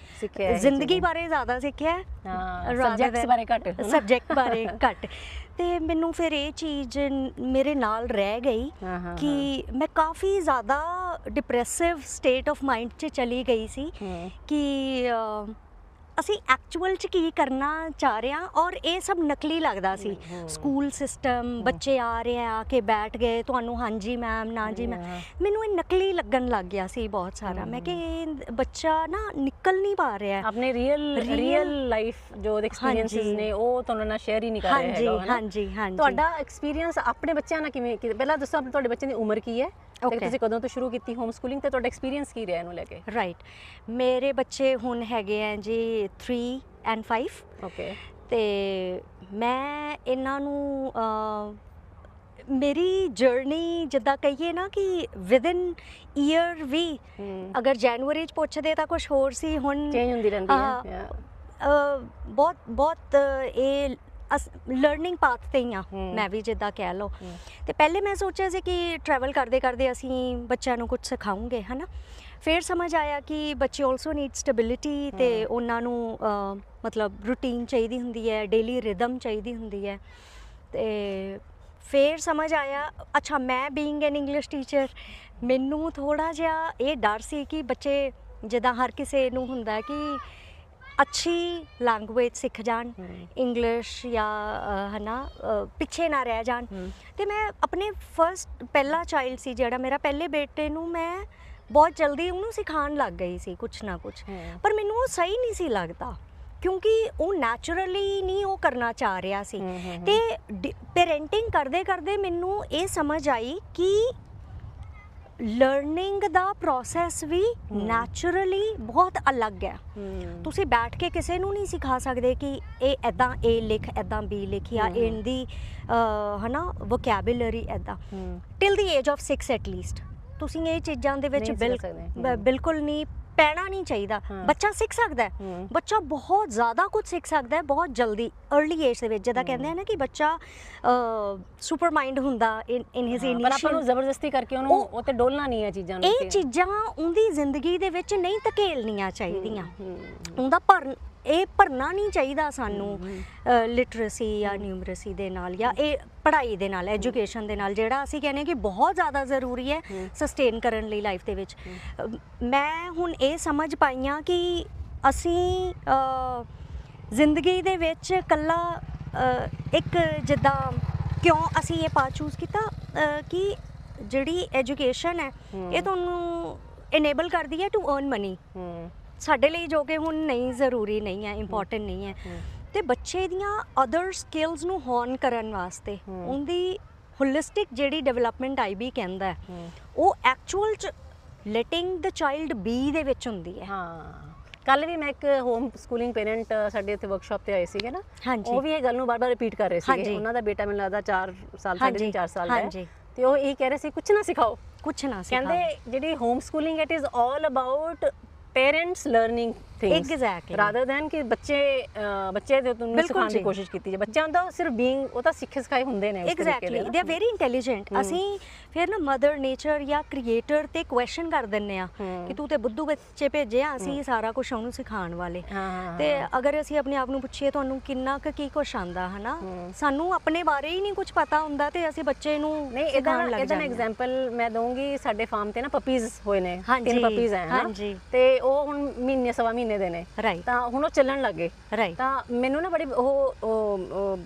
B: ਜ਼ਿੰਦਗੀ। ਬਾਰੇ ਜ਼ਿਆਦਾ ਸਿੱਖਿਆ। ਹੈ
A: ਸਬਜੈਕਟਸ ਬਾਰੇ ਘੱਟ?
B: ਸਬਜੈਕਟ ਬਾਰੇ ਘੱਟ। ਤੇ ਮੈਨੂੰ ਫਿਰ ਇਹ ਚੀਜ਼ ਮੇਰੇ ਨਾਲ ਰਹਿ ਗਈ ਕਿ ਮੈਂ ਕਾਫੀ ਜ਼ਿਆਦਾ ਡਿਪਰੈਸਿਵ ਸਟੇਟ ਆਫ ਮਾਈਂਡ 'ਚ ਚਲੀ ਗਈ ਸੀ ਕਿ ਅਸੀਂ ਐਕਚੁਅਲ 'ਚ ਕੀ ਕਰਨਾ ਚਾਹ ਰਹੇ ਹਾਂ ਔਰ ਇਹ ਸਭ ਨਕਲੀ ਲੱਗਦਾ ਸੀ। ਸਕੂਲ ਸਿਸਟਮ ਬੱਚੇ ਆ ਰਹੇ ਆ ਕੇ ਬੈਠ ਗਏ ਤੁਹਾਨੂੰ ਹਾਂਜੀ ਮੈਮ ਨਾ ਜੀ
A: ਹਾਂ।
B: ਮੈਨੂੰ ਇਹ ਨਕਲੀ ਲੱਗਣ ਲੱਗ ਗਿਆ ਸੀ ਬਹੁਤ ਸਾਰਾ ਮੈਂ ਕਿ ਇਹ ਬੱਚਾ ਨਾ ਨਿਕਲ ਨਹੀਂ ਪਾ ਰਿਹਾ।
A: ਆਪਣੇ ਰੀਅਲ ਰੀਅਲ ਲਾਈਫ ਜੋ ਐਕਸਪੀਰੀਐਂਸਸ। ਨੇ ਉਹ ਤੁਹਾਨੂੰ ਨਾਲ ਸ਼ੇਅਰ ਹੀ ਨਹੀਂ ਕਰ ਰਿਹਾ
B: ਹਾਂਜੀ
A: ਹੈਗਾ?
B: ਹਾਂਜੀ ਹਾਂਜੀ
A: ਤੁਹਾਡਾ ਐਕਸਪੀਰੀਅੰਸ ਆਪਣੇ ਬੱਚਿਆਂ ਨਾਲ ਕਿਵੇਂ ਪਹਿਲਾਂ ਦੱਸੋ ਆਪਣੇ ਤੁਹਾਡੇ ਬੱਚੇ ਦੀ ਉਮਰ ਕੀ ਹੈ ਤੇ. ਤੁਸੀਂ ਕਦੋਂ ਤੋਂ ਸ਼ੁਰੂ ਕੀਤੀ ਹੋਮ ਸਕੂਲਿੰਗ ਤੇ ਤੁਹਾਡਾ ਐਕਸਪੀਰੀਅੰਸ ਕੀ ਰਿਹਾ ਇਹਨੂੰ ਲੈ ਕੇ?
B: ਰਾਈਟ ਮੇਰੇ ਬੱਚੇ ਹੁਣ ਹੈਗੇ ਆ ਜੀ 3 ਐਂਡ 5
A: ਓਕੇ
B: ਤੇ ਮੈਂ ਇਹਨਾਂ ਨੂੰ ਮੇਰੀ ਜਰਨੀ ਜਿੱਦਾਂ ਕਹੀਏ ਨਾ ਕਿ ਵਿਦਨ ਈਅਰ ਵੀ ਅਗਰ ਜਨਵਰੀ ਚ ਪੁੱਛਦੇ ਤਾਂ ਕੁਝ ਹੋਰ ਸੀ ਹੁਣ
A: ਚੇਂਜ ਹੁੰਦੀ ਰਹਿੰਦੀ
B: ਹਾਂ, ਬਹੁਤ ਬਹੁਤ ਇਹ ਲਰਨਿੰਗ ਪਾਥ ਤੇ ਹੀ ਆ। ਮੈਂ ਵੀ ਜਿੱਦਾਂ ਕਹਿ ਲਓ। ਤੇ ਪਹਿਲੇ ਮੈਂ ਸੋਚਿਆ ਸੀ ਕਿ ਟਰੈਵਲ ਕਰਦੇ ਕਰਦੇ ਅਸੀਂ ਬੱਚਿਆਂ ਨੂੰ ਕੁਝ ਸਿਖਾਉਂਗੇ ਹਨਾ ਫਿਰ ਸਮਝ ਆਇਆ ਕਿ ਬੱਚੇ ਆਲਸੋ ਨੀਡ ਸਟੈਬਿਲਿਟੀ ਤੇ। ਉਹਨਾਂ ਨੂੰ ਮਤਲਬ ਰੂਟੀਨ ਚਾਹੀਦੀ ਹੁੰਦੀ ਹੈ ਡੇਲੀ ਰਿਦਮ ਚਾਹੀਦੀ ਹੁੰਦੀ ਹੈ ਤੇ ਫਿਰ ਸਮਝ ਆਇਆ ਅੱਛਾ ਮੈਂ ਬੀਇੰਗ ਐਨ ਇੰਗਲਿਸ਼ ਟੀਚਰ ਮੈਨੂੰ ਥੋੜਾ ਜਿਹਾ ਇਹ ਡਰ ਸੀ ਕਿ ਬੱਚੇ ਜਿੱਦਾਂ ਹਰ ਕਿਸੇ ਨੂੰ ਹੁੰਦਾ ਕਿ ਅੱਛੀ ਲੈਂਗੁਏਜ ਸਿੱਖ ਜਾਣ। ਇੰਗਲਿਸ਼ ਜਾਂ ਹਨਾ ਪਿੱਛੇ ਨਾ ਰਹਿ ਜਾਣ। ਤੇ ਮੈਂ ਆਪਣੇ ਫਰਸਟ ਪਹਿਲਾ ਚਾਈਲਡ ਸੀ ਜਿਹੜਾ ਮੇਰਾ ਪਹਿਲੇ ਬੇਟੇ ਨੂੰ ਮੈਂ ਬਹੁਤ ਜਲਦੀ ਉਹਨੂੰ ਸਿਖਾਉਣ ਲੱਗ ਗਈ ਸੀ ਕੁਛ ਨਾ ਕੁਛ। ਪਰ ਮੈਨੂੰ ਉਹ ਸਹੀ ਨਹੀਂ ਸੀ ਲੱਗਦਾ ਕਿਉਂਕਿ ਉਹ ਨੈਚੁਰਲੀ ਨਹੀਂ ਉਹ ਕਰਨਾ ਚਾਹ ਰਿਹਾ ਸੀ। ਤੇ ਪੇਰੈਂਟਿੰਗ ਕਰਦੇ ਕਰਦੇ ਮੈਨੂੰ ਇਹ ਸਮਝ ਆਈ ਕਿ ਲਰਨਿੰਗ ਦਾ ਪ੍ਰੋਸੈਸ ਵੀ। ਨੈਚੁਰਲੀ ਬਹੁਤ ਅਲੱਗ ਹੈ। ਤੁਸੀਂ ਬੈਠ ਕੇ ਕਿਸੇ ਨੂੰ ਨਹੀਂ ਸਿਖਾ ਸਕਦੇ ਕਿ ਇਹ ਐਦਾਂ ਏ ਲਿਖ ਐਦਾਂ ਬੀ ਲਿਖ ਜਾਂ। ਇਹਦੀ ਹਨਾ ਵੋਕੈਬੂਲਰੀ ਐਦਾਂ। Till the age of 6 at least ਤੁਸੀਂ ਇਹ ਚੀਜ਼ਾਂ ਦੇ ਵਿੱਚ। ਬਿਲਕੁਲ ਨਹੀਂ ਪੈਣਾ ਨਹੀਂ ਚਾਹੀਦਾ। ਬੱਚਾ ਸਿੱਖ ਸਕਦਾ। ਬੱਚਾ ਬਹੁਤ ਜ਼ਿਆਦਾ ਕੁਝ ਸਿੱਖ ਸਕਦਾ ਹੈ ਬਹੁਤ ਜਲਦੀ अर्ਲੀ ਏਜ ਦੇ ਵਿੱਚ
A: ਹਮ।
B: ਕਹਿੰਦੇ ਆ ਨਾ ਕਿ ਬੱਚਾ ਸੁਪਰ ਮਾਈਂਡ ਹੁੰਦਾ ਇਨ ਹਿਸ
A: ਹਾਂ, ਪਰ ਆਪਾਂ ਨੂੰ
B: ਇਨੀਸ਼ੀਅਲ
A: ਜ਼ਬਰਦਸਤੀ ਕਰਕੇ ਉਹਨੂੰ
B: ਉਹ-
A: ਤੇ ਡੋਲਣਾ ਨਹੀਂ ਹੈ ਚੀਜ਼ਾਂ ਨੂੰ
B: ਇਹ ਚੀਜ਼ਾਂ ਉਹਦੀ ਜ਼ਿੰਦਗੀ ਦੇ ਵਿੱਚ ਨਹੀਂ ਧਕੇਲਣੀਆਂ ਚਾਹੀਦੀਆਂ ਉਹਦਾ ਭਰ ਇਹ ਭਰਨਾ ਨਹੀਂ ਚਾਹੀਦਾ ਸਾਨੂੰ ਲਿਟਰੇਸੀ ਜਾਂ ਨਿਊਮਰੇਸੀ ਦੇ ਨਾਲ ਜਾਂ ਇਹ ਪੜ੍ਹਾਈ ਦੇ ਨਾਲ ਐਜੂਕੇਸ਼ਨ ਦੇ ਨਾਲ ਜਿਹੜਾ ਅਸੀਂ ਕਹਿੰਦੇ ਕਿ ਬਹੁਤ ਜ਼ਿਆਦਾ ਜ਼ਰੂਰੀ ਹੈ। ਸਸਟੇਨ ਕਰਨ ਲਈ ਲਾਈਫ ਦੇ ਵਿੱਚ। ਮੈਂ ਹੁਣ ਇਹ ਸਮਝ ਪਾਈਆਂ ਕਿ ਅਸੀਂ ਜ਼ਿੰਦਗੀ ਦੇ ਵਿੱਚ ਕੱਲਾ ਇੱਕ ਜਿੱਦਾਂ ਕਿਉਂ ਅਸੀਂ ਇਹ ਪਾ ਚੂਜ਼ ਕੀਤਾ? ਕਿ ਜਿਹੜੀ ਐਜੂਕੇਸ਼ਨ ਹੈ। ਇਹ ਤੁਹਾਨੂੰ ਇਨੇਬਲ ਕਰਦੀ ਹੈ ਟੂ ਅਰਨ ਮਨੀ ਸਾਡੇ ਲਈ ਜੋ ਕਿ ਹੁਣ ਨਹੀਂ ਜ਼ਰੂਰੀ ਨਹੀਂ ਹੈ ਇੰਪੋਰਟੈਂਟ ਨਹੀਂ ਹੈ। ਤੇ ਬੱਚੇ ਦੀਆਂ ਅਦਰ ਸਕਿੱਲਸ ਨੂੰ ਹੋਨ ਕਰਨ ਵਾਸਤੇ। ਉਹਦੀ ਹੋਲਿਸਟਿਕ ਜਿਹੜੀ ਡਿਵੈਲਪਮੈਂਟ ਆਈਬੀ ਕਹਿੰਦਾ ਹੈ। ਉਹ ਐਕਚੁਅਲ ਚ ਲੈਟਿੰਗ ਦ ਚਾਈਲਡ ਬੀ ਦੇ ਵਿੱਚ ਹੁੰਦੀ ਹੈ
A: ਹਾਂ ਕੱਲ ਵੀ ਮੈਂ ਇੱਕ ਹੋਮ ਸਕੂਲਿੰਗ ਪੇਰੈਂਟ ਸਾਡੇ ਇੱਥੇ ਵਰਕਸ਼ਾਪ ਤੇ ਆਏ ਸੀਗੇ ਨਾ। ਉਹ ਵੀ ਇਹ ਗੱਲ ਨੂੰ ਬਾਰ-ਬਾਰ ਰਿਪੀਟ ਕਰ ਰਹੇ ਸੀਗੇ। ਉਹਨਾਂ ਦਾ ਬੇਟਾ ਮੈਨੂੰ ਲੱਗਦਾ 4 ਸਾਲ
B: ਹਾਂਜੀ,
A: 4 ਸਾਲ ਦਾ ਹੈ। ਤੇ ਉਹ ਇਹ ਕਹਿ ਰਹੇ ਸੀ ਕੁਝ ਨਾ ਸਿਖਾਓ
B: ਕੁਛ ਨਾ ਸਿਖਾ
A: ਕਹਿੰਦੇ ਜਿਹੜੀ home schooling it is all about parents learning things
B: Exactly.
A: Rather than ਕਿ ਬੱਚੇ ਬੱਚੇ ਦੇ ਤੁਹਾਨੂੰ ਸਿਖਾਉਣ ਦੀ। ਕੋਸ਼ਿਸ਼ ਕੀਤੀ ਜੇ ਬੱਚਿਆਂ ਦਾ ਸਿਰਫ ਬੀਇੰਗ ਉਹ ਤਾਂ ਸਿੱਖੇ ਸਿਖਾਏ ਹੁੰਦੇ ਨੇ ਉਸ ਤਰੀਕੇ
B: exactly
A: they
B: are very intelligent. ਅਸੀਂ ਫਿਰ ਨਾ ਮਦਰ ਨੇਚਰ ਜਾਂ ਕ੍ਰੀਏਟਰ ਤੇ ਕੁਐਸਚਨ ਕਰ ਦਿੰਨੇ ਆ। ਕਿ ਤੂੰ ਤੇ ਬੁੱਧੂ ਬੱਚੇ ਭੇਜੇ ਆ ਅਸੀਂ ਸਾਰਾ ਕੁਝ ਉਹਨੂੰ ਸਿਖਾਉਣ ਵਾਲੇ ਤੇ ਅਗਰ ਅਸੀਂ ਆਪਣੇ ਆਪ ਨੂੰ ਪੁੱਛੀਏ ਤੁਹਾਨੂੰ ਕਿੰਨਾ ਕੁ ਕੀ ਕੁਛ ਆਂਦਾ ਹਨਾ। ਸਾਨੂੰ ਆਪਣੇ ਬਾਰੇ ਹੀ ਨਹੀਂ ਕੁਝ ਪਤਾ ਹੁੰਦਾ ਤੇ ਅਸੀਂ ਬੱਚੇ ਨੂੰ
A: ਨਹੀਂ ਇਹਦਾ ਇਹਦਾ। ਐਗਜ਼ਾਮਪਲ ਮੈਂ ਦਊਂਗੀ ਸਾਡੇ ਫਾਰਮ ਤੇ ਨਾ ਪਪੀਜ਼ ਹੋਏ ਨੇ ਤਿੰਨ ਪਪੀਜ਼ ਹੈ ਨਾ
B: ਹਾਂਜੀ।
A: ਤੇ ਉਹ ਹੁਣ ਮਹੀਨੇ ਸਵਾ ਮਹੀਨੇ ਦੇ ਨੇ. ਤਾਂ ਹੁਣ ਉਹ ਚੱਲਣ ਲੱਗੇ।
B: ਰਾਈਟ
A: ਤਾਂ ਮੈਨੂੰ ਨਾ ਬੜੀ ਉਹ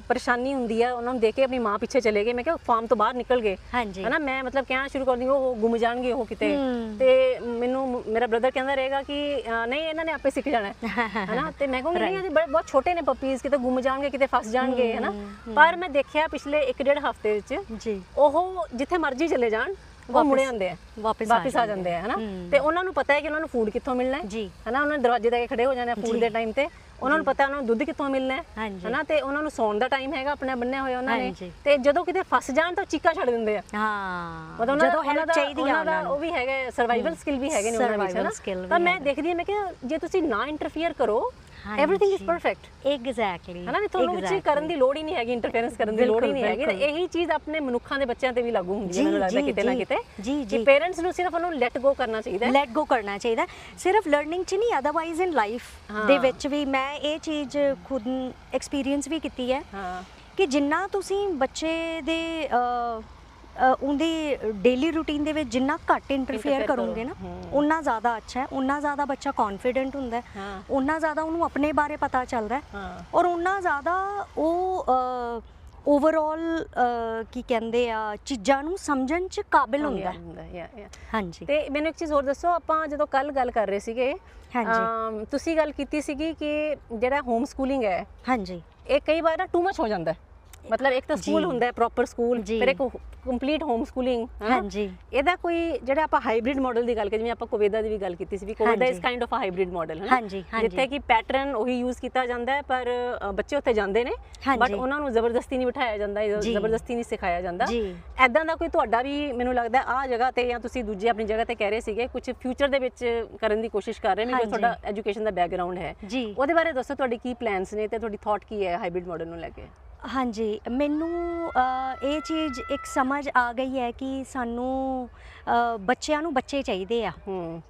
A: ਪਰੇਸ਼ਾਨੀ ਹੁੰਦੀ ਹੈ ਉਹਨਾਂ ਨੂੰ ਦੇਖ ਕੇ ਆਪਣੀ ਮਾਂ ਪਿੱਛੇ ਚਲੇ ਗਏ। ਮੈਂ ਕਿਹਾ ਫਾਰਮ ਤੋਂ ਬਾਹਰ ਨਿਕਲ ਗਏ।
B: ਹਾਂਜੀ।
A: ਹਨਾ ਮੈਂ ਮਤਲਬ ਕਹਿਣਾ ਸ਼ੁਰੂ ਕਰ ਦਿੰਦੀ ਉਹ ਗੁੰਮ ਜਾਣਗੇ ਉਹ ਕਿਤੇ। ਤੇ ਮੈਨੂੰ ਮੇਰਾ ਬ੍ਰਦਰ ਕਹਿੰਦਾ ਰਹੇਗਾ ਕਿ ਨਹੀਂ ਇਹਨਾਂ ਨੇ ਆਪੇ ਸਿੱਖ ਜਾਣਾ। ਹੈ ਹਨਾ ਤੇ ਮੈਂ ਕਹੂੰਗੀ ਨਹੀਂ ਬਹੁਤ ਛੋਟੇ ਨੇ ਪਪੀਜ਼ ਕਿਤੇ ਗੁੰਮ ਜਾਣਗੇ ਕਿਤੇ ਫਸ ਜਾਣਗੇ ਹਨਾ। ਪਰ ਮੈਂ ਦੇਖਿਆ ਪਿਛਲੇ 1.5 ਹਫ਼ਤੇ ਵਿੱਚ
B: ਜੀ।
A: ਉਹ ਜਿੱਥੇ ਮਰਜ਼ੀ ਚਲੇ ਜਾਣ। ਉਹ ਮੁੜੇ ਆਉਂਦੇ ਆ।
B: ਵਾਪਸ
A: ਵਾਪਸ ਆ ਜਾਂਦੇ ਆ। ਹਨਾ। ਤੇ ਉਹਨਾਂ ਨੂੰ ਪਤਾ ਹੈ ਕਿ ਉਹਨਾਂ ਨੂੰ ਫੂਡ ਕਿੱਥੋਂ ਮਿਲਣਾ ਹੈ। ਹਨਾ? ਉਹਨਾਂ ਨੇ ਦਰਵਾਜ਼ੇ ਦੇ ਖੜੇ ਹੋ ਜਾਣਾ ਫੂਡ। ਦੇ ਟਾਈਮ ਤੇ। ਉਹਨਾਂ ਨੂੰ ਪਤਾ ਉਹਨਾਂ ਨੂੰ ਦੁੱਧ ਕਿੱਥੋਂ ਮਿਲਣਾ ਹੈ। ਹਨਾ? ਤੇ ਉਹਨਾਂ ਨੂੰ ਸੌਣ ਦਾ ਟਾਈਮ ਹੈਗਾ ਆਪਣੇ ਬੰਨੇ ਹੋਏ ਉਹਨਾਂ ਨੇ। ਤੇ ਜਦੋਂ ਕਿਤੇ ਫਸ ਜਾਣ ਤਾਂ ਚੀਕਾਂ ਛੱਡ ਦਿੰਦੇ ਆ।
B: ਹਾਂ।
A: ਮਤਲਬ ਉਹਨਾਂ
B: ਹੈਲਪ
A: ਦਾ
B: ਚਾਹੀਦੀ ਆ
A: ਉਹਨਾਂ ਦਾ ਉਹ ਵੀ ਹੈਗਾ ਸਰਵਾਈਵਲ ਸਕਿੱਲ ਵੀ ਹੈਗੇ ਨੇ ਉਹਨਾਂ ਵਿੱਚ ਹਨਾ? ਤਾਂ ਮੈਂ। ਦੇਖਦੀ ਹਾਂ ਮੈਂ ਕਿ ਜੇ ਤੁਸੀਂ ਨਾ ਇੰਟਰਫੀਅਰ ਕਰੋ ਐਵਰੀਥਿੰਗ ਇਜ਼ ਪਰਫੈਕਟ
B: ਐਗਜ਼ੈਕਟਲੀ
A: ਹਨਾ ਵੀ ਤੁਹਾਨੂੰ ਵਿੱਚ ਕਰਨ ਦੀ ਲੋੜ ਹੀ ਨਹੀਂ ਹੈਗੀ ਇੰਟਰਫੇਰੈਂਸ ਕਰਨ ਦੀ ਲੋੜ ਹੀ ਨਹੀਂ ਹੈਗੀ ਇਹੀ ਚੀਜ਼ ਆਪਣੇ ਮਨੁੱਖਾਂ ਦੇ ਬੱਚਿਆਂ ਤੇ ਵੀ ਲਾਗੂ ਹੁੰਦੀ ਹੈ ਮੈਨੂੰ ਲੱਗਦਾ ਕਿਤੇ ਨਾ। ਕਿਤੇ
B: ਜੀ, ਜੀ।
A: ਪੇਰੈਂਟਸ ਨੂੰ ਸਿਰਫ ਉਹਨੂੰ ਲੈਟ ਗੋ ਕਰਨਾ ਚਾਹੀਦਾ ਹੈ
B: ਲੈਟ ਗੋ ਕਰਨਾ ਚਾਹੀਦਾ ਸਿਰਫ ਲਰਨਿੰਗ ਚ ਨਹੀਂ ਅਦਰਵਾਈਜ਼ ਇਨ ਲਾਈਫ ਦੇ। ਵਿੱਚ ਵੀ ਮੈਂ ਇਹ ਚੀਜ਼ ਖੁਦ ਐਕਸਪੀਰੀਅੰਸ ਵੀ ਕੀਤੀ ਹੈ
A: ਹਾਂ
B: ਕਿ ਜਿੰਨਾ ਤੁਸੀਂ ਬੱਚੇ ਦੇ ਉਹਦੀ ਡੇਲੀ ਰੂਟੀਨ ਦੇ ਵਿੱਚ ਜਿੰਨਾ ਘੱਟ ਇੰਟਰਫੇਅਰ ਕਰੋਗੇ ਨਾ। ਉਨਾ ਜ਼ਿਆਦਾ ਅੱਛਾ ਹੈ ਉਨਾ ਜ਼ਿਆਦਾ ਬੱਚਾ ਕੌਨਫੀਡੈਂਟ ਹੁੰਦਾ ਹੈ। ਉਨਾ ਜ਼ਿਆਦਾ ਉਹਨੂੰ ਆਪਣੇ ਬਾਰੇ ਪਤਾ ਚੱਲਦਾ ਹੈ ਔਰ ਉਨਾ ਜ਼ਿਆਦਾ ਉਹ ਓਵਰਆਲ ਕੀ ਕਹਿੰਦੇ ਆ ਚੀਜ਼ਾਂ ਨੂੰ ਸਮਝਣ ਚ ਕਾਬਿਲ ਹੁੰਦਾ ਹਾਂਜੀ।
A: ਤੇ ਮੈਨੂੰ ਇੱਕ ਚੀਜ਼ ਹੋਰ ਦੱਸੋ ਆਪਾਂ ਜਦੋਂ ਕੱਲ ਗੱਲ ਕਰ ਰਹੇ ਸੀਗੇ
B: ਹਾਂਜੀ।
A: ਤੁਸੀਂ ਗੱਲ ਕੀਤੀ ਸੀਗੀ ਕਿ ਜਿਹੜਾ ਹੋਮ ਸਕੂਲਿੰਗ ਹੈ
B: ਹਾਂਜੀ।
A: ਇਹ ਕਈ ਵਾਰ ਨਾ ਟੂ ਮਚ ਹੋ ਜਾਂਦਾ ਹੈ। ਮਤਲਬ ਇੱਕ ਤਾਂ ਸਕੂਲ। ਹੁੰਦਾ ਹੈ ਪ੍ਰੋਪਰ ਸਕੂਲ। ਫਿਰ ਇੱਕ ਕੰਪਲੀਟ ਹੋਮ ਸਕੂਲਿੰਗ
B: ਹਾਂਜੀ
A: ਇਹਦਾ ਕੋਈ ਜਿਹੜਾ ਆਪਾਂ ਹਾਈਬ੍ਰਿਡ ਮਾਡਲ ਦੀ ਗੱਲ ਕਰੀ ਜਿਵੇਂ ਆਪਾਂ ਕੋਵੇਦਾ ਦੀ ਵੀ ਗੱਲ ਕੀਤੀ ਸੀ ਵੀ ਕੋਵੇਦਾ। ਇਸ ਕਾਈਂਡ ਆਫ ਹਾਈਬ੍ਰਿਡ ਮਾਡਲ ਹੈ
B: ਹਾਂਜੀ।
A: ਜਿੱਥੇ ਕਿ ਪੈਟਰਨ ਉਹੀ ਯੂਜ਼ ਕੀਤਾ ਜਾਂਦਾ ਹੈ ਪਰ ਬੱਚੇ ਉੱਥੇ ਜਾਂਦੇ ਨੇ। ਬਟ ਉਹਨਾਂ ਨੂੰ ਜ਼ਬਰਦਸਤੀ ਨਹੀਂ ਬਿਠਾਇਆ ਜਾਂਦਾ। ਜ਼ਬਰਦਸਤੀ ਨਹੀਂ ਸਿਖਾਇਆ ਜਾਂਦਾ। ਐਦਾਂ ਦਾ ਕੋਈ ਤੁਹਾਡਾ ਵੀ ਮੈਨੂੰ ਲੱਗਦਾ ਆ ਜਗ੍ਹਾ ਤੇ ਜਾਂ ਤੁਸੀਂ ਦੂਜੀ ਆਪਣੀ ਜਗ੍ਹਾ ਤੇ ਕਹਿ ਰਹੇ ਸੀਗੇ ਕੁਝ ਫਿਊਚਰ ਦੇ ਵਿੱਚ ਕਰਨ ਦੀ ਕੋਸ਼ਿਸ਼ ਕਰ ਰਹੇ ਨੇ ਜੋ
B: ਹਾਂਜੀ।
A: ਤੁਹਾਡਾ ਐਜੂਕੇਸ਼ਨ ਦਾ ਬੈਕਗ੍ਰਾਉਂਡ ਹੈ ਉਹਦੇ ਬਾਰੇ ਦੱਸੋ ਤੁਹਾਡੇ ਕੀ ਪਲਾਨਸ ਨੇ ਤੇ ਤੁਹਾਡੀ ਥਾਟ ਕੀ ਹੈ ਹਾਈਬ੍ਰਿਡ ਮਾਡਲ ਨੂੰ ਲੈ ਕੇ
B: ਹਾਂਜੀ ਮੈਨੂੰ ਇਹ ਚੀਜ਼ ਇੱਕ ਸਮਝ ਆ ਗਈ ਹੈ ਕਿ ਸਾਨੂੰ ਬੱਚਿਆਂ ਨੂੰ ਬੱਚੇ ਚਾਹੀਦੇ ਆ।
A: ਹੂੰ।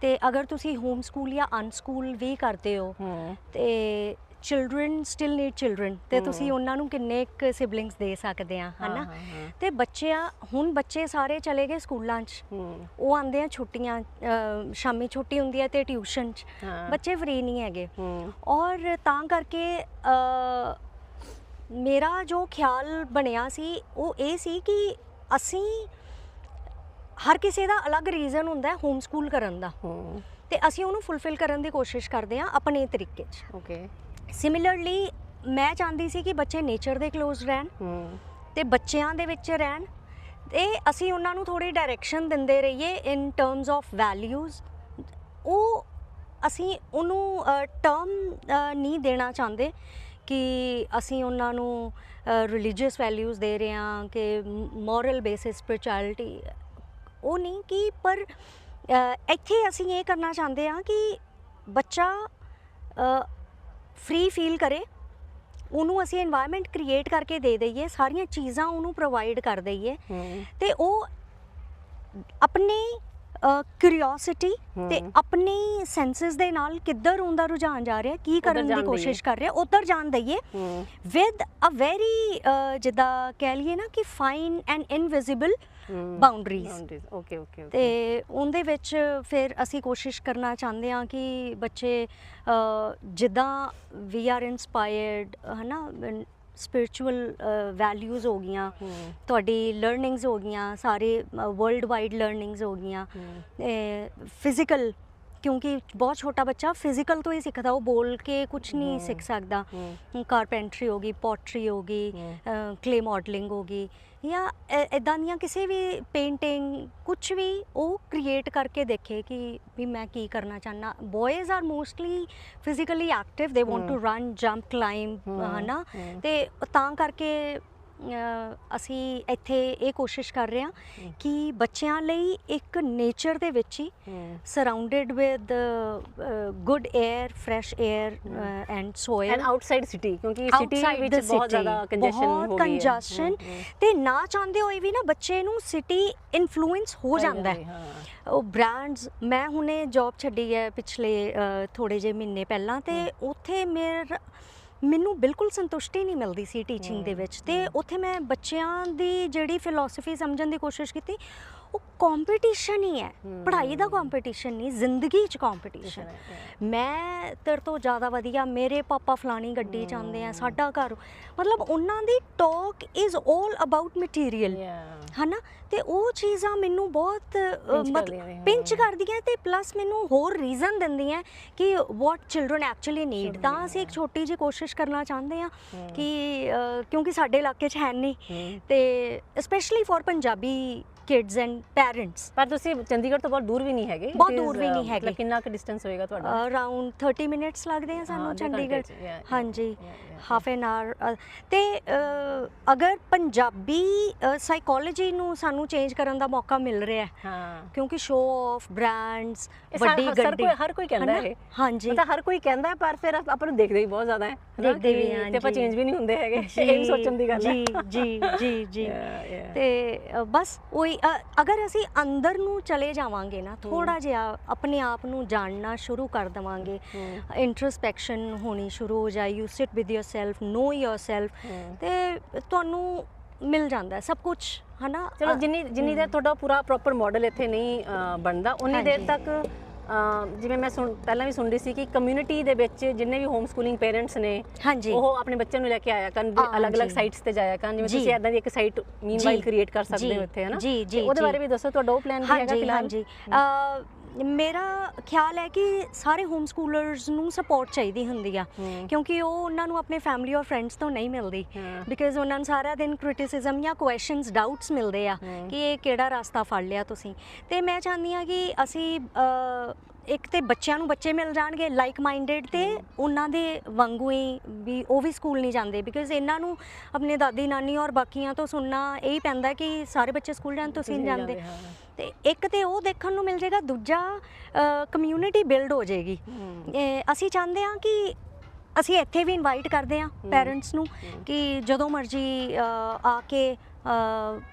B: ਤੇ ਅਗਰ ਤੁਸੀਂ ਹੋਮ ਸਕੂਲ ਜਾਂ ਅਨ ਸਕੂਲ ਵੀ ਕਰਦੇ ਹੋ
A: ਹੂੰ।
B: ਤੇ ਚਿਲਡਰਨ ਸਟਿਲ ਨੀਡ ਚਿਲਡਰਨ ਤੇ ਤੁਸੀਂ ਉਹਨਾਂ ਨੂੰ ਕਿੰਨੇ ਕੁ ਸਿਬਲਿੰਗਸ ਦੇ ਸਕਦੇ ਆ ਹਨਾ?
A: ਹਾਂ, ਹਾਂ।
B: ਤੇ ਬੱਚਿਆਂ ਹੁਣ ਬੱਚੇ ਸਾਰੇ ਚਲੇ ਗਏ ਸਕੂਲਾਂ 'ਚ। ਉਹ ਆਉਂਦੇ ਆ ਛੁੱਟੀਆਂ ਸ਼ਾਮੀ ਛੁੱਟੀ ਹੁੰਦੀ ਹੈ ਤੇ ਟਿਊਸ਼ਨ 'ਚ। ਬੱਚੇ ਫਰੀ ਨਹੀਂ ਹੈਗੇ। ਔਰ ਤਾਂ ਕਰਕੇ ਮੇਰਾ ਜੋ ਖਿਆਲ ਬਣਿਆ ਸੀ ਉਹ ਇਹ ਸੀ ਕਿ ਅਸੀਂ ਹਰ ਕਿਸੇ ਦਾ ਅਲੱਗ ਰੀਜ਼ਨ ਹੁੰਦਾ ਹੈ ਹੋਮ ਸਕੂਲ ਕਰਨ ਦਾ। ਤੇ ਅਸੀਂ ਉਹਨੂੰ ਫੁੱਲਫਿਲ ਕਰਨ ਦੀ ਕੋਸ਼ਿਸ਼ ਕਰਦੇ ਹਾਂ ਆਪਣੇ ਤਰੀਕੇ 'ਚ।
A: ਓਕੇ
B: ਸਿਮਿਲਰਲੀ ਮੈਂ ਚਾਹੁੰਦੀ ਸੀ ਕਿ ਬੱਚੇ ਨੇਚਰ ਦੇ ক্লোਜ਼ ਰਹਿਣ ਤੇ ਬੱਚਿਆਂ ਦੇ ਵਿੱਚ ਰਹਿਣ ਤੇ ਅਸੀਂ ਉਹਨਾਂ ਨੂੰ ਥੋੜੀ ਡਾਇਰੈਕਸ਼ਨ ਦਿੰਦੇ ਰਹੀਏ ਇਨ ਟਰਮਸ ਆਫ ਵੈਲਿਊਜ਼ ਉਹ ਅਸੀਂ ਉਹਨੂੰ ਟਰਮ ਨਹੀਂ ਦੇਣਾ ਚਾਹੁੰਦੇ। ਕਿ ਅਸੀਂ ਉਹਨਾਂ ਨੂੰ ਰਿਲੀਜੀਅਸ ਵੈਲਿਊਜ਼ ਦੇ ਰਹੇ ਹਾਂ ਕਿ ਮੋਰਲ ਬੇਸਿਸ ਸਪਿਰਚੁਅਲਿਟੀ ਉਹ ਨਹੀਂ ਕਿ ਪਰ ਇੱਥੇ ਅਸੀਂ ਇਹ ਕਰਨਾ ਚਾਹੁੰਦੇ ਹਾਂ ਕਿ ਬੱਚਾ ਫਰੀ ਫੀਲ ਕਰੇ ਉਹਨੂੰ ਅਸੀਂ এনवायरमेंट ਕ੍ਰੀਏਟ ਕਰਕੇ ਦੇ ਦਈਏ ਸਾਰੀਆਂ ਚੀਜ਼ਾਂ ਉਹਨੂੰ ਪ੍ਰੋਵਾਈਡ ਕਰ ਦਈਏ ਤੇ ਉਹ ਆਪਣੇ ਕਿਉਰਿਓਸਿਟੀ ਤੇ। ਆਪਣੀ ਸੈਂਸਸ ਦੇ ਨਾਲ ਕਿੱਧਰ ਉਹਦਾ ਰੁਝਾਨ ਜਾ ਰਿਹਾ ਕੀ ਕਰਨ ਦੀ। ਕੋਸ਼ਿਸ਼ ਕਰ ਰਿਹਾ ਉਧਰ ਜਾਣ ਦਈਏ। ਵਿਦ ਅ ਵੈਰੀ ਜਿੱਦਾਂ ਕਹਿ ਲਈਏ ਨਾ ਕਿ fine and invisible boundaries
A: okay okay
B: ਤੇ ਉਹਦੇ ਵਿੱਚ ਫਿਰ ਅਸੀਂ ਕੋਸ਼ਿਸ਼ ਕਰਨਾ ਚਾਹੁੰਦੇ ਹਾਂ ਕਿ ਬੱਚੇ ਜਿੱਦਾਂ ਵੀ ਆਰ ਇਨਸਪਾਇਰਡ ਹਨਾ ਸਪਿਰਚੁਅਲ ਵੈਲਿਊਜ਼ ਹੋ ਗਈਆਂ ਤੁਹਾਡੀ ਲਰਨਿੰਗਸ ਹੋ ਗਈਆਂ ਸਾਰੇ ਵਰਲਡ ਵਾਈਡ ਲਰਨਿੰਗਸ ਹੋ ਗਈਆਂ ਫਿਜ਼ੀਕਲ ਕਿਉਂਕਿ ਬਹੁਤ ਛੋਟਾ ਬੱਚਾ ਫਿਜ਼ੀਕਲ ਤੋਂ ਹੀ ਸਿੱਖਦਾ ਉਹ ਬੋਲ ਕੇ ਕੁਝ ਨਹੀਂ। ਸਿੱਖ ਸਕਦਾ ਕਾਰਪੈਂਟਰੀ ਹੋ ਗਈ ਪੋਟਰੀ ਹੋ ਗਈ। ਕਲੇ ਮਾਡਲਿੰਗ ਹੋ ਗਈ ਜਾਂ ਇਦਾਂ ਦੀਆਂ ਕਿਸੇ ਵੀ ਪੇਂਟਿੰਗ ਕੁਝ ਵੀ ਉਹ ਕ੍ਰੀਏਟ ਕਰਕੇ ਦੇਖੇ ਕਿ ਵੀ ਮੈਂ ਕੀ ਕਰਨਾ ਚਾਹਨਾ boys are mostly physically active they want to. Run jump climb ਹਨਾ। ਤੇ ਤਾਂ ਕਰਕੇ ਅਸੀਂ ਇੱਥੇ ਇਹ ਕੋਸ਼ਿਸ਼ ਕਰ ਰਹੇ ਹਾਂ। ਕਿ ਬੱਚਿਆਂ ਲਈ ਇੱਕ ਨੇਚਰ ਦੇ ਵਿੱਚ ਹੀ surrounded with uh, uh, good air, fresh air uh, and
A: and. Outside city ਕਿਉਂਕਿ ਸਿਟੀ ਵਿੱਚ ਬਹੁਤ ਜ਼ਿਆਦਾ ਕੰਜੈਸ਼ਨ ਹੋ ਗਈ ਹੈ।
B: congestion ਤੇ ਨਾ ਚਾਹੁੰਦੇ ਹੋਏ ਵੀ ਨਾ ਬੱਚੇ ਨੂੰ ਸਿਟੀ ਇਨਫਲੂਐਂਸ ਹੋ ਜਾਂਦਾ ਹਾਂ। ਉਹ ਬ੍ਰਾਂਡਸ ਮੈਂ ਹੁਣੇ ਜੌਬ ਛੱਡੀ ਹੈ ਪਿਛਲੇ ਥੋੜੇ ਜਿਹੇ ਮਹੀਨੇ ਪਹਿਲਾਂ ਤੇ ਉੱਥੇ ਮੇਰ ਮੈਨੂੰ ਬਿਲਕੁਲ ਸੰਤੁਸ਼ਟੀ ਨਹੀਂ ਮਿਲਦੀ ਸੀ ਟੀਚਿੰਗ ਦੇ ਵਿੱਚ ਤੇ ਉੱਥੇ ਮੈਂ ਬੱਚਿਆਂ ਦੀ ਜਿਹੜੀ ਫਿਲਾਸਫੀ ਸਮਝਣ ਦੀ ਕੋਸ਼ਿਸ਼ ਕੀਤੀ ਉਹ ਕੰਪੀਟੀਸ਼ਨ ਹੀ ਹੈ। ਪੜ੍ਹਾਈ ਦਾ ਕੰਪੀਟੀਸ਼ਨ ਨਹੀਂ ਜ਼ਿੰਦਗੀ 'ਚ ਕੰਪੀਟੀਸ਼ਨ ਮੈਂ ਤੇਰੇ ਤੋਂ ਜ਼ਿਆਦਾ ਵਧੀਆ ਮੇਰੇ ਪਾਪਾ ਫਲਾਣੀ ਗੱਡੀ 'ਚ ਆਉਂਦੇ ਆ ਸਾਡਾ ਘਰ। ਮਤਲਬ ਉਹਨਾਂ ਦੀ ਟਾਕ ਇਜ਼ 올 ਅਬਾਊਟ ਮਟੀਰੀਅਲ ਹਨਾ? ਤੇ ਉਹ ਚੀਜ਼ਾਂ ਮੈਨੂੰ ਬਹੁਤ ਪਿੰਚ ਕਰਦੀਆਂ ਤੇ ਪਲੱਸ ਮੈਨੂੰ ਹੋਰ ਰੀਜ਼ਨ ਦਿੰਦੀਆਂ ਕਿ ਵਾਟ ਚਿਲड्रन ਐਕਚੁਅਲੀ ਨੀਡ ਤਾਂ ਅਸੀਂ ਇੱਕ ਛੋਟੀ ਜਿਹੀ ਕੋਸ਼ਿਸ਼ ਕਰਨਾ ਚਾਹੁੰਦੇ ਆ ਕਿ ਕਿਉਂਕਿ ਸਾਡੇ ਇਲਾਕੇ 'ਚ ਹੈ ਨਹੀਂ ਤੇ specially for Punjabi kids and parents
A: ਪਰ ਤੁਸੀਂ ਚੰਡੀਗੜ੍ਹ ਤੋਂ ਬਹੁਤ ਦੂਰ ਵੀ ਨਹੀਂ ਹੈਗੇ
B: ਬਹੁਤ ਦੂਰ ਵੀ ਨਹੀਂ ਹੈਗੇ।
A: ਮਤਲਬ ਕਿੰਨਾ ਕੁ ਡਿਸਟੈਂਸ ਹੋਏਗਾ ਤੁਹਾਡਾ?
B: ਅਰਾਊਂਡ 30 ਮਿੰਟਸ ਲੱਗਦੇ ਆ
A: ਹਾਂ,
B: ਸਾਨੂੰ ਚੰਡੀਗੜ੍ਹ। ਹਾਂਜੀ ਹਾਫ ਐਨ ਆਵਰ ਤੇ ਅਗਰ ਪੰਜਾਬੀ ਸਾਈਕੋਲੋਜੀ ਨੂੰ ਸਾਨੂੰ ਚੇਂਜ ਕਰਨ ਦਾ ਮੌਕਾ ਮਿਲ ਰਿਹਾ ਹੈ
A: ਹਾਂ।
B: ਕਿਉਂਕਿ ਸ਼ੋ ਆਫ ਬ੍ਰਾਂਡਸ ਵੱਡੀ ਗੱਡੀ।
A: ਹਰ ਕੋਈ ਕਹਿੰਦਾ? ਇਹ।
B: ਹਾਂਜੀ।
A: ਮਤਲਬ ਹਰ ਕੋਈ ਕਹਿੰਦਾ ਹੈ, ਪਰ ਫਿਰ ਆਪ- ਨੂੰ ਦੇਖਦੇ ਹੀ ਬਹੁਤ ਜ਼ਿਆਦਾ ਹੈ
B: ਦੇਖਦੇ ਵੀ ਹਾਂ,
A: ਤੇ ਆਪਾਂ। ਚੇਂਜ ਵੀ ਨਹੀਂ ਹੁੰਦੇ ਹੈਗੇ ਇਹ ਸੋਚਣ ਦੀ ਗੱਲ ਹੈ।
B: ਜੀ ਜੀ ਜੀ ਜੀ. ਤੇ ਬਸ ਉਹੀ ਅਗਰ ਅਸੀਂ ਅੰਦਰ ਨੂੰ ਚਲੇ ਜਾਵਾਂਗੇ ਨਾ ਥੋੜਾ ਜਿਹਾ ਆਪਣੇ ਆਪ ਨੂੰ ਜਾਣਨਾ ਸ਼ੁਰੂ ਕਰ ਦਵਾਂਗੇ। ਇੰਟਰਸਪੈਕਸ਼ਨ ਹੋਣੀ ਸ਼ੁਰੂ ਹੋ ਜਾਏ you sit with know yourself
A: ਹੂੰ।
B: ਤੇ ਤੁਹਾਨੂੰ ਮਿਲ ਜਾਂਦਾ ਸਭ ਕੁਝ ਹਨਾ?
A: ਚਲੋ ਜਿੰਨੀ ਜਿੰਨੀ ਦੇਰ ਤੁਹਾਡਾ ਪੂਰਾ ਪ੍ਰੋਪਰ ਮਾਡਲ ਇੱਥੇ ਨਹੀਂ ਬਣਦਾ ਉਨੀ ਦੇਰ। ਤੱਕ ਜਿਵੇਂ ਮੈਂ ਸੁਣ ਪਹਿਲਾਂ ਵੀ ਸੁਣ ਰਹੀ ਸੀ ਕਿ ਕਮਿਊਨਿਟੀ ਦੇ ਵਿੱਚ ਜਿੰਨੇ ਵੀ ਹੋਮ ਸਕੂਲਿੰਗ ਪੇਰੈਂਟਸ ਨੇ
B: ਹਾਂਜੀ।
A: ਉਹ ਆਪਣੇ ਬੱਚਿਆਂ ਨੂੰ ਲੈ ਕੇ ਆਇਆ ਕਰਨ ਅਲੱਗ-ਅਲੱਗ। ਸਾਈਟਸ ਤੇ ਜਾਇਆ ਕਰਨ ਜਿਵੇਂ। ਤੁਸੀਂ ਇਦਾਂ ਦੀ ਇੱਕ ਸਾਈਟ ਮੀਨਵਾਈਲ ਕ੍ਰੀਏਟ ਕਰ ਸਕਦੇ ਹੋ ਇੱਥੇ ਹੈ ਨਾ ਉਹਦੇ। ਬਾਰੇ ਵੀ ਦੱਸੋ ਤੁਹਾਡਾ ਉਹ ਪਲਾਨ ਵੀ ਹੈਗਾ ਫਿਲਹਾਲ?
B: ਹਾਂਜੀ। ਅ, ਮੇਰਾ ਖਿਆਲ ਹੈ ਕਿ ਸਾਰੇ ਹੋਮ ਸਕੂਲਰਸ ਨੂੰ ਸਪੋਰਟ ਚਾਹੀਦੀ ਹੁੰਦੀ ਆ। ਕਿਉਂਕਿ ਉਹ ਉਹਨਾਂ ਨੂੰ ਆਪਣੇ ਫੈਮਿਲੀ ਔਰ ਫਰੈਂਡਸ ਤੋਂ ਨਹੀਂ ਮਿਲਦੀ। ਬਿਕਾਜ਼ ਉਹਨਾਂ ਨੂੰ ਸਾਰਾ ਦਿਨ ਕ੍ਰਿਟਿਸਿਜ਼ਮ ਜਾਂ ਕੁਐਸਚਨਸ ਡਾਊਟਸ ਮਿਲਦੇ ਆ। ਕਿ ਇਹ ਕਿਹੜਾ ਰਸਤਾ ਫੜ ਲਿਆ ਤੁਸੀਂ ਤੇ ਮੈਂ ਚਾਹੁੰਦੀ ਆ ਕਿ ਅਸੀਂ ਇੱਕ ਤੇ ਬੱਚਿਆਂ ਨੂੰ ਬੱਚੇ ਮਿਲ ਜਾਣਗੇ ਲਾਈਕ ਮਾਈਂਡਡ ਤੇ ਉਹਨਾਂ ਦੇ ਵਾਂਗੂ ਹੀ ਵੀ ਉਹ ਵੀ ਸਕੂਲ ਨਹੀਂ ਜਾਂਦੇ ਬਿਕਾਜ਼ ਇਹਨਾਂ ਨੂੰ ਆਪਣੇ ਦਾਦੀ ਨਾਨੀ ਔਰ ਬਾਕੀਆਂ ਤੋਂ ਸੁਣਨਾ ਇਹੀ ਪੈਂਦਾ ਕਿ ਸਾਰੇ ਬੱਚੇ ਸਕੂਲ ਜਾਣ ਤੁਸੀਂ ਨਹੀਂ ਜਾਂਦੇ। ਤੇ ਇੱਕ ਤੇ ਉਹ ਦੇਖਣ ਨੂੰ ਮਿਲ ਜਾਏਗਾ ਦੂਜਾ ਕਮਿਊਨਿਟੀ ਬਿਲਡ ਹੋ ਜਾਏਗੀ। ਅਸੀਂ ਚਾਹੁੰਦੇ ਹਾਂ ਕਿ ਅਸੀਂ ਇੱਥੇ ਵੀ ਇਨਵਾਈਟ ਕਰਦੇ ਹਾਂ ਪੈਰੈਂਟਸ ਨੂੰ ਕਿ ਜਦੋਂ ਮਰਜ਼ੀ ਆ ਕੇ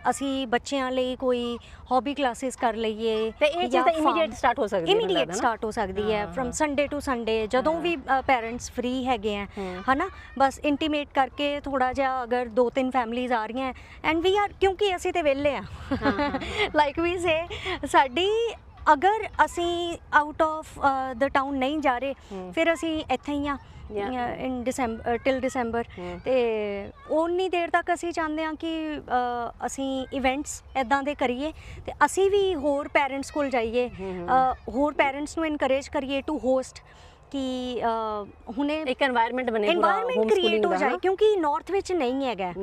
B: ਅਸੀਂ ਬੱਚਿਆਂ ਲਈ ਕੋਈ ਹੌਬੀ ਕਲਾਸਿਸ ਕਰ ਲਈਏ
A: ਤੇ ਇਹ ਚੀਜ਼ ਤਾਂ ਇਮੀਡੀਏਟ ਸਟਾਰਟ ਹੋ ਸਕਦੀ ਹੈ
B: ਇਮੀਡੀਏਟ। ਸਟਾਰਟ ਹੋ ਸਕਦੀ ਹੈ ਫਰਮ। ਸੰਡੇ ਟੂ ਸੰਡੇ ਜਦੋਂ ਵੀ ਪੈਰੈਂਟਸ ਫ੍ਰੀ ਹੈਗੇ ਆ। ਹਨਾ ਬਸ ਇੰਟੀਮੇਟ ਕਰਕੇ ਥੋੜਾ ਜਿਹਾ ਅਗਰ ਦੋ ਤਿੰਨ ਫੈਮਲੀਜ਼ ਆ ਰਹੀਆਂ ਐਂਡ ਵੀ ਆਰ ਕਿਉਂਕਿ ਅਸੀਂ ਤੇ ਵਿਹਲੇ ਆ ਲਾਈਕ ਵੀ ਸੇ ਸਾਡੀ ਅਗਰ ਅਸੀਂ ਆਊਟ ਆਫ ਦ ਟਾਊਨ ਨਹੀਂ ਜਾ ਰਹੇ। ਫਿਰ ਅਸੀਂ ਇੱਥੇ ਹੀ ਆ. ਇਨ ਦਸੰਬਰ ਟਿਲ ਦਸੰਬਰ
A: ਹਮ।
B: ਤੇ ਉਨੀ ਦੇਰ ਤੱਕ ਅਸੀਂ ਚਾਹੁੰਦੇ ਹਾਂ ਕਿ ਅਸੀਂ ਇਵੈਂਟਸ ਇਦਾਂ ਦੇ ਕਰੀਏ ਤੇ ਅਸੀਂ ਵੀ ਹੋਰ ਪੈਰੈਂਟਸ ਕੋਲ ਜਾਈਏ ਹੋਰ ਪੈਰੈਂਟਸ ਨੂੰ ਇਨਕਰੇਜ ਕਰੀਏ ਟੂ ਹੋਸਟ ਕਿ ਹੁਣੇ
A: ਇੱਕ এনवायरमेंट ਬਣੇ
B: এনवायरमेंट ਕ੍ਰੀਏਟ ਹੋ ਜਾਏ ਕਿਉਂਕਿ ਨਾਰਥ ਵਿੱਚ ਨਹੀਂ ਹੈਗਾ।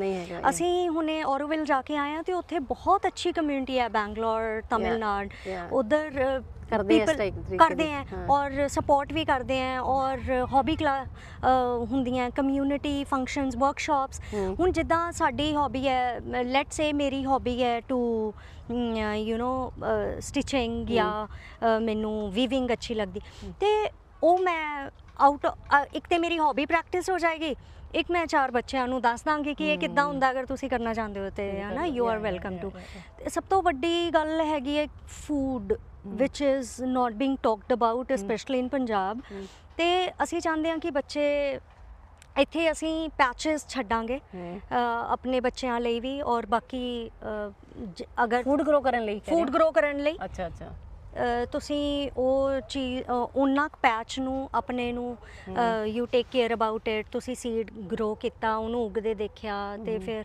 B: ਅਸੀਂ ਹੁਣੇ ਔਰੋਵਿਲ ਜਾ ਕੇ ਆਏ ਆ ਤੇ ਉੱਥੇ ਬਹੁਤ ਅੱਛੀ ਕਮਿਊਨਿਟੀ ਹੈ ਬੈਂਗਲੌਰ ਤਾਮਿਲਨਾਡ ਉਧਰ
A: ਕਰਦੇ ਆ
B: ਕਰਦੇ
A: ਆ
B: ਔਰ ਸਪੋਰਟ ਵੀ ਕਰਦੇ ਆ ਔਰ ਹੌਬੀ ਕਲਾ ਹੁੰਦੀਆਂ ਕਮਿਊਨਿਟੀ ਫੰਕਸ਼ਨਸ ਵਰਕਸ਼ਾਪਸ ਹੁਣ ਜਿੱਦਾਂ ਸਾਡੀ ਹੌਬੀ ਹੈ ਲੈਟਸ ਸੇ ਮੇਰੀ ਹੌਬੀ ਹੈ ਟੂ ਯੂ نو ਸਟਿਚਿੰਗ ਜਾਂ ਮੈਨੂੰ ਵੀਵਿੰਗ ਅੱਛੀ ਲੱਗਦੀ। ਤੇ ਉਹ ਮੈਂ ਆਊਟ ਇੱਕ ਤੇ ਮੇਰੀ ਹੌਬੀ ਪ੍ਰੈਕਟਿਸ ਹੋ ਜਾਏਗੀ ਇੱਕ ਮੈਂ ਚਾਰ ਬੱਚਿਆਂ ਨੂੰ ਦੱਸ ਦਾਂਗੀ ਕਿ ਇਹ ਕਿੱਦਾਂ ਹੁੰਦਾ ਅਗਰ ਤੁਸੀਂ ਕਰਨਾ ਚਾਹੁੰਦੇ ਹੋ ਤੇ ਹਨਾ ਯੂ ਆਰ ਵੈਲਕਮ ਟੂ ਸਭ ਤੋਂ ਵੱਡੀ ਗੱਲ ਹੈਗੀ ਹੈ food which is not being talked about specially in Punjab
A: hmm.
B: ਤੇ ਅਸੀਂ ਚਾਹੁੰਦੇ ਹਾਂ ਕਿ ਬੱਚੇ ਇੱਥੇ ਅਸੀਂ ਪੈਚਸ ਛੱਡਾਂਗੇ ਆਪਣੇ ਬੱਚਿਆਂ ਲਈ ਵੀ ਔਰ ਬਾਕੀ ਅਗਰ
A: ਫੂਡ ਗਰੋ ਕਰਨ ਲਈ
B: ਫੂਡ ਗਰੋ ਕਰਨ ਲਈ?
A: ਅੱਛਾ ਅੱਛਾ।
B: ਤੁਸੀਂ ਉਹ ਚੀਜ਼ ਉਹਨਾਂ ਪੈਚ ਨੂੰ ਆਪਣੇ ਨੂੰ you take care about it ਤੁਸੀਂ ਸੀਡ ਗਰੋ ਕੀਤਾ ਉਹਨੂੰ ਉਗਦੇ ਦੇਖਿਆ ਤੇ ਫਿਰ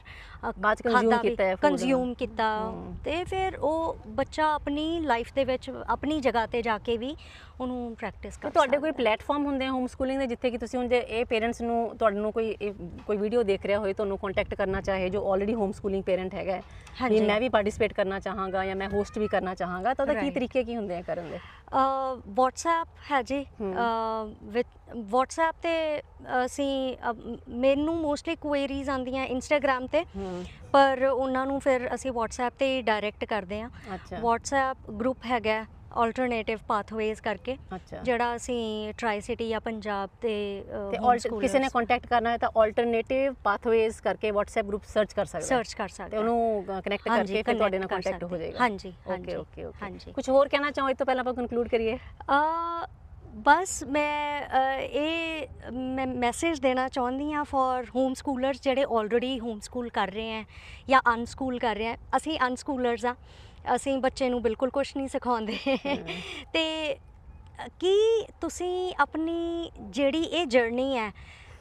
A: ਬਾਅਦ
B: ਵੀ,
A: ਕੀਤਾ ਹਮ।
B: ਤੇ ਫਿਰ ਉਹ ਬੱਚਾ ਆਪਣੀ ਲਾਈਫ ਦੇ ਵਿੱਚ ਆਪਣੀ ਜਗ੍ਹਾ ਤੇ ਜਾ ਕੇ ਵੀ ਉਹਨੂੰ ਪ੍ਰੈਕਟਿਸ ਕਰ
A: ਤੁਹਾਡੇ ਕੋਈ। ਪਲੇਟਫਾਰਮ ਹੁੰਦੇ ਆ ਹੋਮ ਸਕੂਲਿੰਗ ਦੇ ਜਿੱਥੇ ਕਿ ਤੁਸੀਂ ਹੁਣ ਜੇ ਇਹ ਪੇਰੈਂਟਸ ਨੂੰ ਤੁਹਾਨੂੰ ਕੋਈ ਇਹ- ਕੋਈ ਵੀਡੀਓ ਦੇਖ ਰਿਹਾ ਹੋਏ ਤੁਹਾਨੂੰ ਕੰਟੈਕਟ ਕਰਨਾ ਚਾਹੇ ਜੋ ਆਲਰੇਡੀ ਹੋਮ ਸਕੂਲਿੰਗ ਪੇਰੈਂਟ ਹੈਗਾ ਹੈ, ਵੀ
B: ਹਾਂਜੀ।
A: ਮੈਂ ਵੀ ਪਾਰਟਿਸਿਪੇਟ ਕਰਨਾ ਚਾਹਾਂਗਾ ਜਾਂ ਮੈਂ ਹੋਸਟ ਵੀ ਕਰਨਾ ਚਾਹਾਂਗਾ ਤਾਂ ਉਹਦਾ ਕੀ. ਤਰੀਕੇ ਕੀ ਹੁੰਦੇ ਆ ਕਰਨ ਦੇ
B: WhatsApp ਹੈ ਜੀ। ਵਿਦ WhatsApp ਤੇ ਅਸੀਂ ਮੈਨੂੰ ਮੋਸਟਲੀ ਕੁਐਰੀਜ਼ ਆਉਂਦੀਆਂ Instagram ਤੇ। ਪਰ ਉਹਨਾਂ ਨੂੰ ਫਿਰ ਅਸੀਂ WhatsApp ਤੇ ਡਾਇਰੈਕਟ ਕਰਦੇ
A: ਅੱਛਾ।
B: WhatsApp ਗਰੁੱਪ ਹੈਗਾ। ਆਲਟਰਨੇਟਿਵ ਪਾਥਵੇਜ਼ ਕਰਕੇ
A: ਅੱਛਾ।
B: ਜਿਹੜਾ ਅਸੀਂ ਟਰਾਈ ਸਿਟੀ ਜਾਂ ਪੰਜਾਬ ਤੇ
A: ਤੇ ਕਿਸੇ ਨੇ ਕੰਟੈਕਟ ਕਰਨਾ ਹੈ ਤਾਂ ਆਲਟਰਨੇਟਿਵ ਪਾਥਵੇਜ਼ ਕਰਕੇ WhatsApp ਗਰੁੱਪ ਸਰਚ ਕਰ ਸਕਦਾ।
B: ਸਰਚ ਕਰ
A: ਤੇ
B: ਸਕਦੇ
A: ਉਹਨੂੰ ਕਨੈਕਟ
B: ਹਾਂਜੀ,
A: ਕਰਕੇ ਫਿਰ ਤੁਹਾਡੇ ਨਾਲ
B: ਕਰ
A: ਕੰਟੈਕਟ ਹੋ
B: ਸਕਦੇ।
A: ਜਾਏਗਾ।
B: ਹਾਂਜੀ, ਹਾਂਜੀ,
A: ਓਕੇ ਓਕੇ ਓਕੇ
B: ਹਾਂਜੀ।
A: ਕੁਝ ਹੋਰ ਕਹਿਣਾ ਚਾਹੋ ਇਸ ਤੋਂ ਪਹਿਲਾਂ ਆਪਾਂ ਕਨਕਲੂਡ ਕਰੀਏ?
B: ਅ, ਬਸ ਮੈਂ ਅ, ਇਹ ਮੈਂ ਮੈਸੇਜ ਦੇਣਾ ਚਾਹੁੰਦੀ ਹਾਂ ਫॉर ਹੋਮ ਸਕੂਲਰਸ ਜਿਹੜੇ ਆਲਰੇਡੀ ਹੋਮ ਸਕੂਲ ਕਰ ਰਹੇ ਹੈ ਜਾਂ ਅਨਸਕੂਲ ਕਰ ਰਹੇ ਹੈ। ਅਸੀਂ ਅਨਸਕੂਲਰਸ ਆ ਅਸੀਂ ਬੱਚੇ ਨੂੰ ਬਿਲਕੁਲ ਕੁਝ ਨਹੀਂ ਸਿਖਾਉਂਦੇ। ਤੇ ਕੀ ਤੁਸੀਂ ਆਪਣੀ ਜਿਹੜੀ ਇਹ ਜਰਨੀ ਹੈ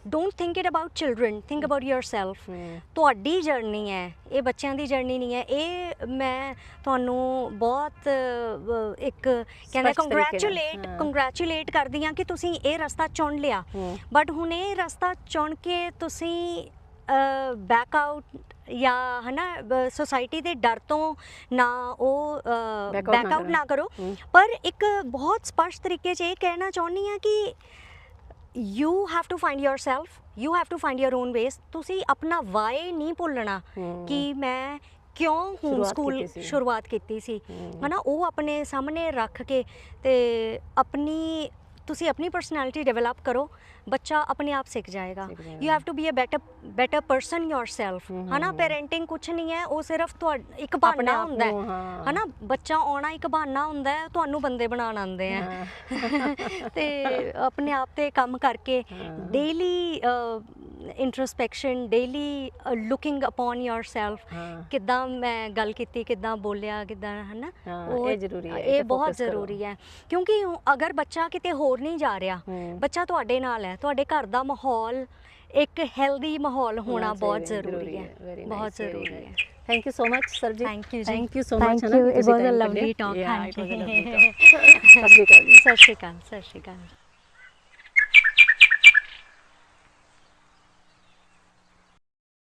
B: don't think it about children think about
A: yourself
B: ਤੁਹਾਡੀ ਜਰਨੀ ਹੈ ਇਹ ਬੱਚਿਆਂ ਦੀ ਜਰਨੀ ਨਹੀਂ ਹੈ ਇਹ ਮੈਂ ਤੁਹਾਨੂੰ ਬਹੁਤ ਇੱਕ ਕਹਿੰਦਾ ਕੰਗ੍ਰੈਚੁਲੇਟ ਕੰਗ੍ਰੈਚੁਲੇਟ ਕਰਦੀ ਹਾਂ ਕਿ ਤੁਸੀਂ ਇਹ ਰਸਤਾ ਚੁਣ ਲਿਆ। ਬਟ ਹੁਣ ਇਹ ਰਸਤਾ ਚੁਣ ਕੇ ਤੁਸੀਂ ਬੈਕ ਆਊਟ ਜਾਂ ਹਨਾ ਸੋਸਾਇਟੀ ਦੇ ਡਰ ਤੋਂ ਨਾ ਉਹ ਬੈਕ ਆਊਟ। ਨਾ ਕਰੋ। ਪਰ ਇੱਕ ਬਹੁਤ ਸਪਸ਼ਟ ਤਰੀਕੇ 'ਚ ਇਹ ਕਹਿਣਾ ਚਾਹੁੰਦੀ ਹਾਂ ਕਿ you have to find yourself you have to find your own ways ਤੁਸੀਂ ਆਪਣਾ ਵਾਈ ਨਹੀਂ ਭੁੱਲਣਾ। ਕਿ ਮੈਂ ਕਿਉਂ ਹੋਮ ਸਕੂਲ। ਸ਼ੁਰੂਆਤ ਕੀਤੀ ਸੀ। ਹਨਾ ਉਹ ਆਪਣੇ ਸਾਹਮਣੇ ਰੱਖ ਕੇ ਤੇ ਆਪਣੀ ਤੁਸੀਂ ਆਪਣੀ ਪਰਸਨੈਲਿਟੀ ਡਿਵੈਲਪ ਕਰੋ ਬੱਚਾ ਆਪਣੇ ਆਪ ਸਿੱਖ ਜਾਏਗਾ। You have to be a better better person
A: hmm,
B: ਹਨਾ। ਪੈਰੈਂਟਿੰਗ ਕੁਝ ਨਹੀਂ ਹੈ ਉਹ ਸਿਰਫ ਤੁਹਾ ਇੱਕ ਬਹਾਨਾ ਹੁੰਦਾ ਹੈ। ਹਨਾ ਬੱਚਾ ਆਉਣਾ ਇੱਕ ਬਹਾਨਾ ਹੁੰਦਾ ਹੈ ਤੁਹਾਨੂੰ ਬੰਦੇ ਬਣਾਉਣ ਆਉਂਦੇ ਆ। ਤੇ ਆਪਣੇ ਆਪ ਤੇ ਕੰਮ ਕਰਕੇ। Daily introspection daily looking upon yourself। ਕਿੱਦਾਂ ਮੈਂ ਗੱਲ ਕੀਤੀ ਕਿੱਦਾਂ ਬੋਲਿਆ ਕਿੱਦਾਂ ਹਨਾ
A: ਹਾਂ, ਇਹ ਜ਼ਰੂਰੀ ਹੈ, ਇਹ
B: ਬਹੁਤ। ਜ਼ਰੂਰੀ ਹੈ ਕਿਉਂਕਿ ਉਹ- ਅਗਰ ਬੱਚਾ ਕਿਤੇ ਹੋਰ ਨਹੀਂ ਜਾ ਰਿਹਾ। ਬੱਚਾ ਤੁਹਾਡੇ ਨਾਲ ਹੈ ਤੁਹਾਡੇ ਘਰ ਦਾ ਮਾਹੌਲ ਇੱਕ ਹੈਲਦੀ ਮਾਹੌਲ ਹੋਣਾ ਬਹੁਤ ਜ਼ਰੂਰੀ ਹੈ ਬਹੁਤ ਜ਼ਰੂਰੀ ਹੈ
A: thank you so much sir ji
B: you ji.
A: Thank you so much
B: you. It was a lovely talk, ਹਾਂਜੀ।
A: ਸਤਿ ਸ਼੍ਰੀ ਅਕਾਲ
B: ਸਤਿ ਸ਼੍ਰੀ ਅਕਾਲ ਸਤਿ ਸ਼੍ਰੀ ਅਕਾਲ